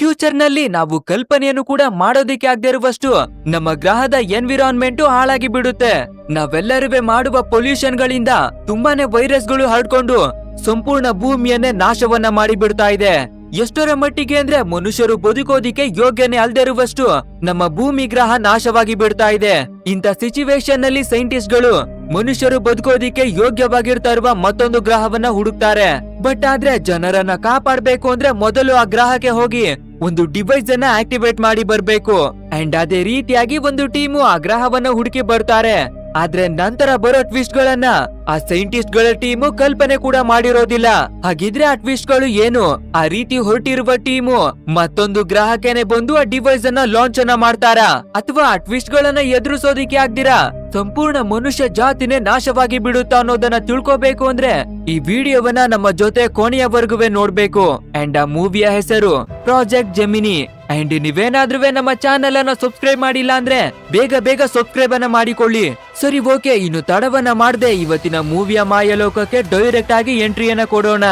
ಫ್ಯೂಚರ್ನಲ್ಲಿ ನಾವು ಕಲ್ಪನೆಯನ್ನು ಕೂಡ ಮಾಡೋದಿಕ್ಕೆ ಆಗದೆ ಇರುವಷ್ಟು ನಮ್ಮ ಗ್ರಹದ ಎನ್ವಿರಾನ್ಮೆಂಟು ಹಾಳಾಗಿ ಬಿಡುತ್ತೆ. ನಾವೆಲ್ಲರೂ ಮಾಡುವ ಪೊಲ್ಯೂಷನ್ ಗಳಿಂದ ತುಂಬಾನೇ ವೈರಸ್ಗಳು ಹರಡ್ಕೊಂಡು ಸಂಪೂರ್ಣ ಭೂಮಿಯನ್ನೇ ನಾಶವನ್ನ ಮಾಡಿಬಿಡ್ತಾ ಇದೆ. ಎಷ್ಟರ ಮಟ್ಟಿಗೆ ಅಂದ್ರೆ ಮನುಷ್ಯರು ಬದುಕೋದಿಕ್ಕೆ ಯೋಗ್ಯನೇ ಅಲ್ದೇ ಇರುವಷ್ಟು. ನಮ್ಮ ಭೂಮಿ ಗ್ರಹ ನಾಶವಾಗಿ ಬಿಡ್ತಾ ಇದೆ. ಇಂಥ ಸಿಚುವೇಶನ್ನಲ್ಲಿ ಸೈಂಟಿಸ್ಟ್ಗಳು ಮನುಷ್ಯರು ಬದುಕೋದಿಕ್ಕೆ ಯೋಗ್ಯವಾಗಿರ್ತಾ ಇರುವ ಮತ್ತೊಂದು ಗ್ರಹವನ್ನ ಹುಡುಕ್ತಾರೆ. ಬಟ್ ಆದ್ರೆ ಜನರನ್ನ ಕಾಪಾಡ್ಬೇಕು ಅಂದ್ರೆ ಮೊದಲು ಆ ಗ್ರಹಕ್ಕೆ ಹೋಗಿ ಒಂದು ಡಿವೈಸ್ ಅನ್ನ ಆಕ್ಟಿವೇಟ್ ಮಾಡಿ ಬರ್ಬೇಕು. ಅಂಡ್ ಅದೇ ರೀತಿಯಾಗಿ ಒಂದು ಟೀಮು ಆ ಗ್ರಹವನ್ನ ಹುಡುಕಿ ಬರ್ತಾರೆ. ಆದ್ರೆ ನಂತರ ಬರೋ ಟ್ವಿಸ್ಟ್ ಗಳನ್ನ ಆ ಸೈಂಟಿಸ್ಟ್ಗಳ ಟೀಮು ಕಲ್ಪನೆ ಕೂಡ ಮಾಡಿರೋದಿಲ್ಲ. ಹಾಗಿದ್ರೆ ಆ ಟ್ವಿಸ್ಟ್ಗಳು ಏನು? ಆ ರೀತಿ ಹೊರಟಿರುವ ಟೀಮು ಮತ್ತೊಂದು ಗ್ರಾಹಕನೇ ಬಂದು ಆ ಡಿವೈಸ್ ಅನ್ನ ಲಾಂಚ್ ಅನ್ನ ಮಾಡ್ತಾರಾ? ಅಥವಾ ಆ ಟ್ವಿಸ್ಟ್ ಗಳನ್ನ ಎದುರಿಸೋದಿಕ್ಕೆ ಆಗ್ದಿರಾ ಸಂಪೂರ್ಣ ಮನುಷ್ಯ ಜಾತಿನೇ ನಾಶವಾಗಿ ಬಿಡುತ್ತಾ ಅನ್ನೋದನ್ನ ತಿಳ್ಕೋಬೇಕು ಅಂದ್ರೆ ಈ ವಿಡಿಯೋವನ್ನ ನಮ್ಮ ಜೊತೆ ಕೊನೆಯವರೆಗುವೆ ನೋಡ್ಬೇಕು. ಅಂಡ್ ಆ ಮೂವಿಯ ಹೆಸರು ಪ್ರಾಜೆಕ್ಟ್ ಜೆಮಿನಿ ಅಂಡ್ ನೀವೇನಾದ್ರೂ ನಮ್ಮ ಚಾನೆಲ್ ಅನ್ನ ಸಬ್ಸ್ಕ್ರೈಬ್ ಮಾಡಿಲ್ಲ ಅಂದ್ರೆ ಬೇಗ ಬೇಗ ಸಬ್ಸ್ಕ್ರೈಬ್ ಅನ್ನ ಮಾಡಿಕೊಳ್ಳಿ. ಸರಿ ಓಕೆ ಇನ್ನು ತಡವನ್ನ ಮಾಡದೆ ಇವತ್ತಿನ ಮೂವಿಯ ಮಾಯಲೋಕಕ್ಕೆ ಡೈರೆಕ್ಟ್ ಆಗಿ ಎಂಟ್ರಿಯನ್ನ ಕೊಡೋಣ.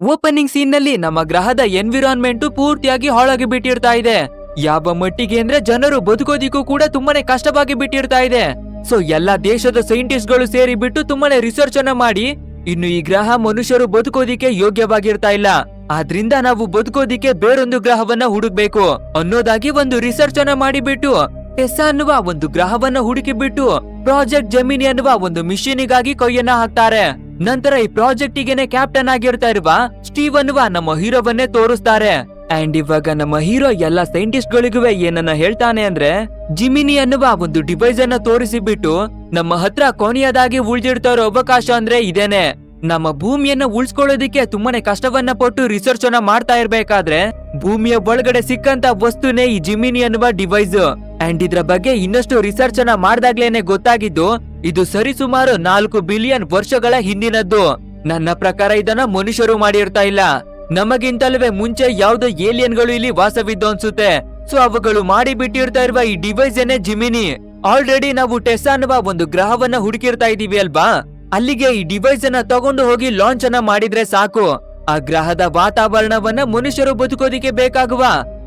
ಓಪನಿಂಗ್ ಸೀನ್ನಲ್ಲಿ ನಮ್ಮ ಗ್ರಹದ ಎನ್ವಿರಾನ್ಮೆಂಟ್ ಪೂರ್ತಿಯಾಗಿ ಹಾಳಾಗಿ ಬಿಟ್ಟಿರ್ತಾ ಇದೆ. ಯಾವ ಮಟ್ಟಿಗೆ ಅಂದ್ರೆ ಜನರು ಬದುಕೋದಿಕ್ಕೂ ಕೂಡ ತುಂಬಾನೇ ಕಷ್ಟವಾಗಿ ಬಿಟ್ಟಿರ್ತಾ ಇದೆ. ಸೊ ಎಲ್ಲಾ ದೇಶದ ಸೈಂಟಿಸ್ಟ್ಗಳು ಸೇರಿ ಬಿಟ್ಟು ತುಂಬಾನೇ ರಿಸರ್ಚ್ ಅನ್ನ ಮಾಡಿ, ಇನ್ನು ಈ ಗ್ರಹ ಮನುಷ್ಯರು ಬದುಕೋದಿಕ್ಕೆ ಯೋಗ್ಯವಾಗಿರ್ತಾ ಇಲ್ಲ. ಆದ್ರಿಂದ ನಾವು ಬದುಕೋದಿಕ್ಕೆ ಬೇರೊಂದು ಗ್ರಹವನ್ನ ಹುಡುಕ್ಬೇಕು. ಅನ್ನೋದಾಗಿ ಒಂದು ರಿಸರ್ಚ್ ಅನ್ನ ಮಾಡಿಬಿಟ್ಟು ಟೆಸ್ಸಾ ಅನ್ನುವ ಒಂದು ಗ್ರಹವನ್ನ ಹುಡುಕಿ ಬಿಟ್ಟು ಪ್ರಾಜೆಕ್ಟ್ ಜಮೀನಿ ಅನ್ನುವ ಒಂದು ಮಿಷಿನಿಗಾಗಿ ಕೈಯನ್ನ ಹಾಕ್ತಾರೆ. ನಂತರ ಈ ಪ್ರಾಜೆಕ್ಟ್ ಗೆನೆ ಕ್ಯಾಪ್ಟನ್ ಆಗಿರ್ತಾ ಇರುವ ಸ್ಟೀವ್ ಅನ್ನುವ ನಮ್ಮ ಹೀರೋವನ್ನೇ ತೋರಿಸ್ತಾರೆ. ಅಂಡ್ ಇವಾಗ ನಮ್ಮ ಹೀರೋ ಎಲ್ಲ ಸೈಂಟಿಸ್ಟ್ ಗಳಿಗೂ ಏನನ್ನ ಹೇಳ್ತಾನೆ ಅಂದ್ರೆ, ಜಿಮಿನಿ ಅನ್ನುವ ಒಂದು ಡಿವೈಸ್ ಅನ್ನ ತೋರಿಸಿ ಬಿಟ್ಟು ನಮ್ಮ ಹತ್ರ ಕೊನೆಯದಾಗಿ ಉಳಿದಿಡ್ತಾ ಅವಕಾಶ ಅಂದ್ರೆ ಇದೇನೆ. ನಮ್ಮ ಭೂಮಿಯನ್ನ ಉಳಿಸ್ಕೊಳ್ಳೋದಿಕ್ಕೆ ತುಂಬಾನೇ ಕಷ್ಟವನ್ನ ಪಟ್ಟು ರಿಸರ್ಚ್ ಅನ್ನ ಮಾಡ್ತಾ ಇರ್ಬೇಕಾದ್ರೆ, ಭೂಮಿಯ ಒಳಗಡೆ ಸಿಕ್ಕಂತ ವಸ್ತುನೇ ಈ ಜಿಮಿನಿ ಅನ್ನುವ ಡಿವೈಸ್ ಅಂಡ್ ಇದ್ರ ಬಗ್ಗೆ ಇನ್ನಷ್ಟು ರಿಸರ್ಚ್ ಅನ್ನ ಮಾಡ್ದಾಗ್ಲೇನೆ ಗೊತ್ತಾಗಿದ್ದು, ಇದು ಸರಿಸುಮಾರು ನಾಲ್ಕು ಬಿಲಿಯನ್ ವರ್ಷಗಳ ಹಿಂದಿನದ್ದು. ನನ್ನ ಪ್ರಕಾರ ಇದನ್ನ ಮನುಷ್ಯರು ಮಾಡಿರ್ತಾ ಇಲ್ಲ. ನಮಗಿಂತಲವೇ ಮುಂಚೆ ಯಾವ್ದೋ ಏಲಿಯನ್ಗಳು ಇಲ್ಲಿ ವಾಸವಿದ್ದು ಅನ್ಸುತ್ತೆ. ಸೊ ಅವುಗಳು ಮಾಡಿ ಬಿಟ್ಟಿರ್ತಾ ಇರುವ ಈ ಡಿವೈಸ್ ಏನೇ ಜಿಮಿನಿ. ಆಲ್ರೆಡಿ ನಾವು ಟೆಸ್ಸಾ ಅನ್ನುವ ಒಂದು ಗ್ರಹವನ್ನ ಹುಡುಕಿರ್ತಾ ಇದೀವಿ ಅಲ್ವಾ? ಅಲ್ಲಿಗೆ ಈ ಡಿವೈಸ್ ಅನ್ನ ತಗೊಂಡು ಹೋಗಿ ಲಾಂಚ್ ಅನ್ನ ಮಾಡಿದ್ರೆ ಸಾಕು. ಆ ಗ್ರಹದ ವಾತಾವರಣವನ್ನ ಮನುಷ್ಯರು ಬದುಕೋದಿಕ್ಕೆ ಬೇಕಾಗುವ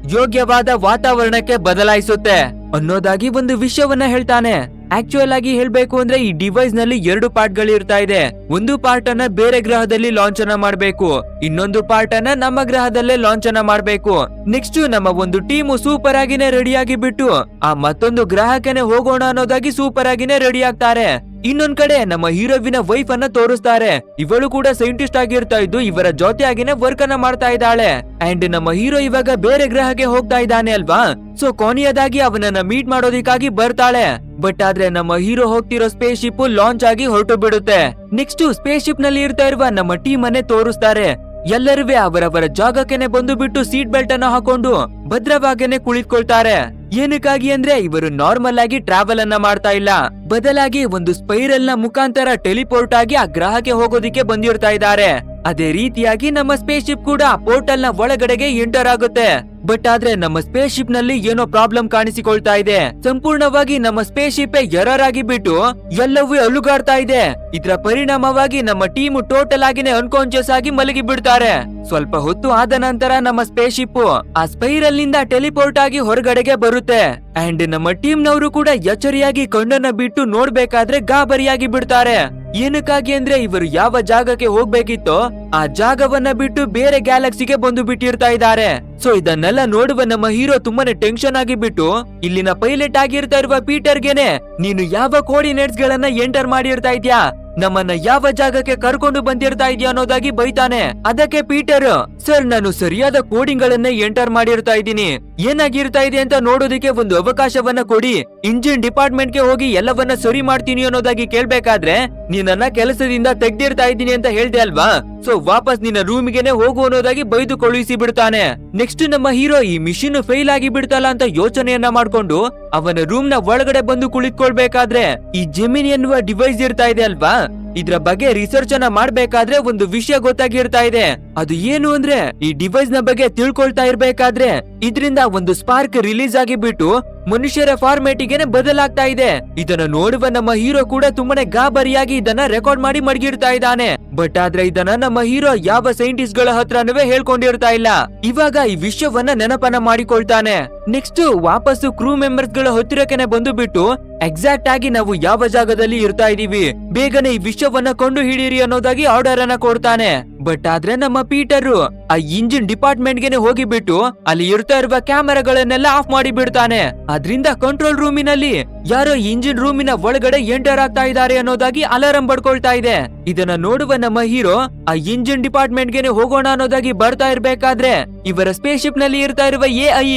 ಯೋಗ್ಯವಾದ ವಾತಾವರಣಕ್ಕೆ ಬದಲಾಯಿಸುತ್ತೆ ಅನ್ನೋದಾಗಿ ಒಂದು ವಿಷಯವನ್ನ ಹೇಳ್ತಾನೆ. ಆಕ್ಚುಯಲ್ ಆಗಿ ಹೇಳ್ಬೇಕು ಅಂದ್ರೆ ಈ ಡಿವೈಸ್ನಲ್ಲಿ ಎರಡು ಪಾರ್ಟ್ಗಳು ಇರ್ತಾ ಇದೆ. ಒಂದು ಪಾರ್ಟ್ ಅನ್ನ ಬೇರೆ ಗ್ರಹದಲ್ಲಿ ಲಾಂಚ್ ಅನ್ನ ಮಾಡ್ಬೇಕು. ಇನ್ನೊಂದು ಪಾರ್ಟ್ ಅನ್ನ ನಮ್ಮ ಗ್ರಹದಲ್ಲೇ ಲಾಂಚ್ ಅನ್ನ ಮಾಡ್ಬೇಕು. ನೆಕ್ಸ್ಟ್ ನಮ್ಮ ಒಂದು ಟೀಮು ಸೂಪರ್ ಆಗಿನೇ ರೆಡಿ ಆಗಿ ಬಿಟ್ಟು, ಆ ಮತ್ತೊಂದು ಗ್ರಾಹಕನೇ ಹೋಗೋಣ ಅನ್ನೋದಾಗಿ ಸೂಪರ್ ಆಗಿನೇ ರೆಡಿ ಆಗ್ತಾರೆ. ಇನ್ನೊಂದ್ ಕಡೆ ನಮ್ಮ ಹೀರೋವಿನ ವೈಫ್ ಅನ್ನ ತೋರಿಸ್ತಾರೆ. ಇವಳು ಕೂಡ ಸೈಂಟಿಸ್ಟ್ ಆಗಿರ್ತಾ ಇದ್ದು ಇವರ ಜೊತೆಯಾಗಿನೇ ವರ್ಕ್ ಅನ್ನ ಮಾಡ್ತಾ ಇದ್ದಾಳೆ. ಅಂಡ್ ನಮ್ಮ ಹೀರೋ ಇವಾಗ ಬೇರೆ ಗ್ರಹಕ್ಕೆ ಹೋಗ್ತಾ ಇದ್ದಾನೆ ಅಲ್ವಾ? ಸೊ ಕೊನೆಯದಾಗಿ ಅವನನ್ನ ಮೀಟ್ ಮಾಡೋದಿಕ್ಕಾಗಿ ಬರ್ತಾಳೆ. ಬಟ್ ಆದ್ರೆ ನಮ್ಮ ಹೀರೋ ಹೋಗ್ತಿರೋ ಸ್ಪೇಸ್ ಶಿಪ್ ಲಾಂಚ್ ಆಗಿ ಹೊರಟು ಬಿಡುತ್ತೆ ನೆಕ್ಸ್ಟ್ ಸ್ಪೇಸ್ ಶಿಪ್ನಲ್ಲಿ ಇರ್ತಾ ಇರುವ ನಮ್ಮ ಟೀಮ್ ಅನ್ನೇ ತೋರಿಸ್ತಾರೆ. ಎಲ್ಲರೂ ಅವರವರ ಜಾಗಕ್ಕೆನೆ ಬಂದು ಬಿಟ್ಟು ಸೀಟ್ ಬೆಲ್ಟ್ ಅನ್ನು ಹಾಕೊಂಡು ಭದ್ರವಾಗೇನೆ ಕುಳಿತುಕೊಳ್ತಾರೆ. ಏನಕ್ಕಾಗಿ ಅಂದ್ರೆ ಇವರು ನಾರ್ಮಲ್ ಆಗಿ ಟ್ರಾವೆಲ್ ಅನ್ನ ಮಾಡ್ತಾ ಇಲ್ಲ. ಬದಲಾಗಿ ಒಂದು ಸ್ಪೈರಲ್ನ ಮುಖಾಂತರ ಟೆಲಿಪೋರ್ಟ್ ಆಗಿ ಆ ಗ್ರಹಕ್ಕೆ ಹೋಗೋದಿಕ್ಕೆ ಬಂದಿರ್ತಾ ಇದ್ದಾರೆ. ಅದೇ ರೀತಿಯಾಗಿ ನಮ್ಮ ಸ್ಪೇಸ್ ಶಿಪ್ ಕೂಡ ಪೋರ್ಟಲ್ನ ಒಳಗಡೆಗೆ ಎಂಟರ್ ಆಗುತ್ತೆ. ಬಟ್ ಆದ್ರೆ ನಮ್ಮ ಸ್ಪೇಸ್ ಶಿಪ್ನಲ್ಲಿ ಏನೋ ಪ್ರಾಬ್ಲಮ್ ಕಾಣಿಸಿಕೊಳ್ತಾ ಇದೆ. ಸಂಪೂರ್ಣವಾಗಿ ನಮ್ಮ ಸ್ಪೇಸ್ ಶಿಪ್ ಎರರ್ ಆಗಿ ಬಿಟ್ಟು ಎಲ್ಲವೂ ಅಲುಗಾಡ್ತಾ ಇದೆ. ಇದರ ಪರಿಣಾಮವಾಗಿ ನಮ್ಮ ಟೀಮ್ ಟೋಟಲ್ ಆಗಿನೇ ಅನ್ಕಾನ್ಶಿಯಸ್ ಆಗಿ ಮಲಗಿ ಬಿಡ್ತಾರೆ. ಸ್ವಲ್ಪ ಹೊತ್ತು ಆದ ನಂತರ ನಮ್ಮ ಸ್ಪೇಸ್ ಶಿಪ್ ಆ ಸ್ಪೈರಲ್ನಿಂದ ಟೆಲಿಪೋರ್ಟ್ ಆಗಿ ಹೊರಗಡೆಗೆ ಬರುತ್ತೆ. ಅಂಡ್ ನಮ್ಮ ಟೀಮ್ ನವರು ಕೂಡ ಎಚ್ಚರಿಯಾಗಿ ಕಣ್ಣನ್ನ ಬಿಟ್ಟು ನೋಡ್ಬೇಕಾದ್ರೆ ಗಾಬರಿಯಾಗಿ ಬಿಡ್ತಾರೆ. ಏನಕ್ಕಾಗಿ ಅಂದ್ರೆ ಇವರು ಯಾವ ಜಾಗಕ್ಕೆ ಹೋಗ್ಬೇಕಿತ್ತೋ ಆ ಜಾಗವನ್ನ ಬಿಟ್ಟು ಬೇರೆ ಗ್ಯಾಲಕ್ಸಿಗೆ ಬಂದು ಬಿಟ್ಟಿರ್ತಾ ಇದ್ದಾರೆ. ಸೊ ಇದನ್ನೆಲ್ಲ ನೋಡುವ ನಮ್ಮ ಹೀರೋ ತುಂಬಾನೇ ಟೆನ್ಷನ್ ಆಗಿ ಬಿಟ್ಟು, ಇಲ್ಲಿನ ಪೈಲಟ್ ಆಗಿರ್ತಾ ಇರುವ ಪೀಟರ್ಗೆನೆ, ನೀನು ಯಾವ ಕೋರ್ಡಿನೇಟ್ಸ್ ಗಳನ್ನ ಎಂಟರ್ ಮಾಡಿರ್ತಾ ಇದ್ಯಾ? ನಮ್ಮನ್ನ ಯಾವ ಜಾಗಕ್ಕೆ ಕರ್ಕೊಂಡು ಬಂದಿರ್ತಾ ಇದೆಯಾ ಅನ್ನೋದಾಗಿ ಬೈತಾನೆ. ಅದಕ್ಕೆ ಪೀಟರ್, ಸರ್, ನಾನು ಸರಿಯಾದ ಕೋಡಿಂಗ್ ಗಳನ್ನೇ ಎಂಟರ್ ಮಾಡಿರ್ತಾ ಇದ್ದೀನಿ. ಏನಾಗಿರ್ತಾ ಇದೆ ಅಂತ ನೋಡೋದಕ್ಕೆ ಒಂದು ಅವಕಾಶವನ್ನ ಕೊಡಿ. ಇಂಜಿನ್ ಡಿಪಾರ್ಟ್ಮೆಂಟ್ಗೆ ಹೋಗಿ ಎಲ್ಲವನ್ನ ಸರಿ ಮಾಡ್ತೀನಿ ಅನ್ನೋದಾಗಿ ಕೇಳ್ಬೇಕಾದ್ರೆ ನೀನನ್ನ ಕೆಲಸದಿಂದ ತೆಗ್ದಿರ್ತಾ ಇದ್ದೀನಿ ಅಂತ ಹೇಳ್ದೆ ಅಲ್ವಾ? ಸೊ ವಾಪಸ್ ನಿನ್ನ ರೂಮಿಗೆನೆ ಹೋಗು ಅನ್ನೋದಾಗಿ ಬೈದು ಕಳುಹಿಸಿ ಬಿಡ್ತಾನೆ. ನೆಕ್ಸ್ಟ್ ನಮ್ಮ ಹೀರೋ ಈ ಮಿಷಿನ್ ಫೇಲ್ ಆಗಿ ಬಿಡ್ತಲ್ಲ ಅಂತ ಯೋಚನೆಯನ್ನ ಮಾಡ್ಕೊಂಡು ಅವನ ರೂಮ್ನ ಒಳಗಡೆ ಬಂದು ಕುಳಿತುಕೊಳ್ಬೇಕಾದ್ರೆ ಈ ಜೆಮಿನ್ ಎನ್ನುವ ಡಿವೈಸ್ ಇರ್ತಾ ಇದೆ ಅಲ್ವಾ? ಇದ್ರ ಬಗ್ಗೆ ರಿಸರ್ಚ್ ಅನ್ನ ಮಾಡ್ಬೇಕಾದ್ರೆ ಒಂದು ವಿಷಯ ಗೊತ್ತಾಗಿರ್ತಾ ಇದೆ. ಅದು ಏನು ಅಂದ್ರೆ, ಈ ಡಿವೈಸ್ನ ಬಗ್ಗೆ ತಿಳ್ಕೊಳ್ತಾ ಇರ್ಬೇಕಾದ್ರೆ, ಇದರಿಂದ ಒಂದು ಸ್ಪಾರ್ಕ್ ರಿಲೀಸ್ ಆಗಿ ಬಿಟ್ಟು ಮನುಷ್ಯರ ಫಾರ್ಮೇಟಿಗೆನೆ ಬದಲಾಗ್ತಾ ಇದೆ. ಇದನ್ನ ನೋಡುವ ನಮ್ಮ ಹೀರೋ ಕೂಡ ತುಂಬಾನೇ ಗಾಬರಿಯಾಗಿ ಇದನ್ನ ರೆಕಾರ್ಡ್ ಮಾಡಿ ಮಡಗಿರ್ತಾ ಇದ್ದಾನೆ. ಬಟ್ ಆದ್ರೆ ಇದನ್ನ ನಮ್ಮ ಹೀರೋ ಯಾವ ಸೈಂಟಿಸ್ಟ್ಗಳ ಹತ್ರನೂ ಹೇಳ್ಕೊಂಡಿರ್ತಾ ಇಲ್ಲ. ಇವಾಗ ಈ ವಿಷಯವನ್ನ ನೆನಪನ್ನ ಮಾಡಿಕೊಳ್ತಾನೆ. ನೆಕ್ಸ್ಟ್ ವಾಪಸ್ಸು ಕ್ರೂ ಮೆಂಬರ್ಸ್ಗಳ ಹತ್ತಿರಕ್ಕೆ ಬಂದು ಬಿಟ್ಟು ಎಕ್ಸಾಕ್ಟ್ ಆಗಿ ನಾವು ಯಾವ ಜಾಗದಲ್ಲಿ ಇರ್ತಾ ಇದೀವಿ ಬೇಗನೆ ಈ ವಿಷಯವನ್ನ ಕೊಂಡು ಹಿಡೀರಿ ಅನ್ನೋದಾಗಿ ಆರ್ಡರ್ ಅನ್ನ ಕೊಡ್ತಾನೆ. ಬಟ್ ಆದ್ರೆ ನಮ್ಮ ಪೀಟರ್ ಆ ಇಂಜಿನ್ ಡಿಪಾರ್ಟ್ಮೆಂಟ್ ಗೆನೆ ಹೋಗಿಬಿಟ್ಟು ಅಲ್ಲಿ ಇರ್ತಾ ಇರುವ ಕ್ಯಾಮೆರಾಗಳನ್ನೆಲ್ಲ ಆಫ್ ಮಾಡಿ ಬಿಡ್ತಾನೆ ಅದ್ರಿಂದ ಕಂಟ್ರೋಲ್ ರೂಮಿನಲ್ಲಿ ಯಾರೋ ಇಂಜಿನ್ ರೂಮಿನ ಒಳಗಡೆ ಎಂಟರ್ ಆಗ್ತಾ ಇದ್ದಾರೆ ಅನ್ನೋದಾಗಿ ಅಲಾರಂ ಬಡ್ಕೊಳ್ತಾ ಇದೆ. ಇದನ್ನ ನೋಡುವ ನಮ್ಮ ಹೀರೋ ಆ ಇಂಜಿನ್ ಡಿಪಾರ್ಟ್ಮೆಂಟ್ ಗೆನೆ ಹೋಗೋಣ ಅನ್ನೋದಾಗಿ ಬರ್ತಾ ಇರ್ಬೇಕಾದ್ರೆ ಇವರ ಸ್ಪೇಸ್ ಶಿಪ್ನಲ್ಲಿ ಇರ್ತಾ ಇರುವ ಎ ಐ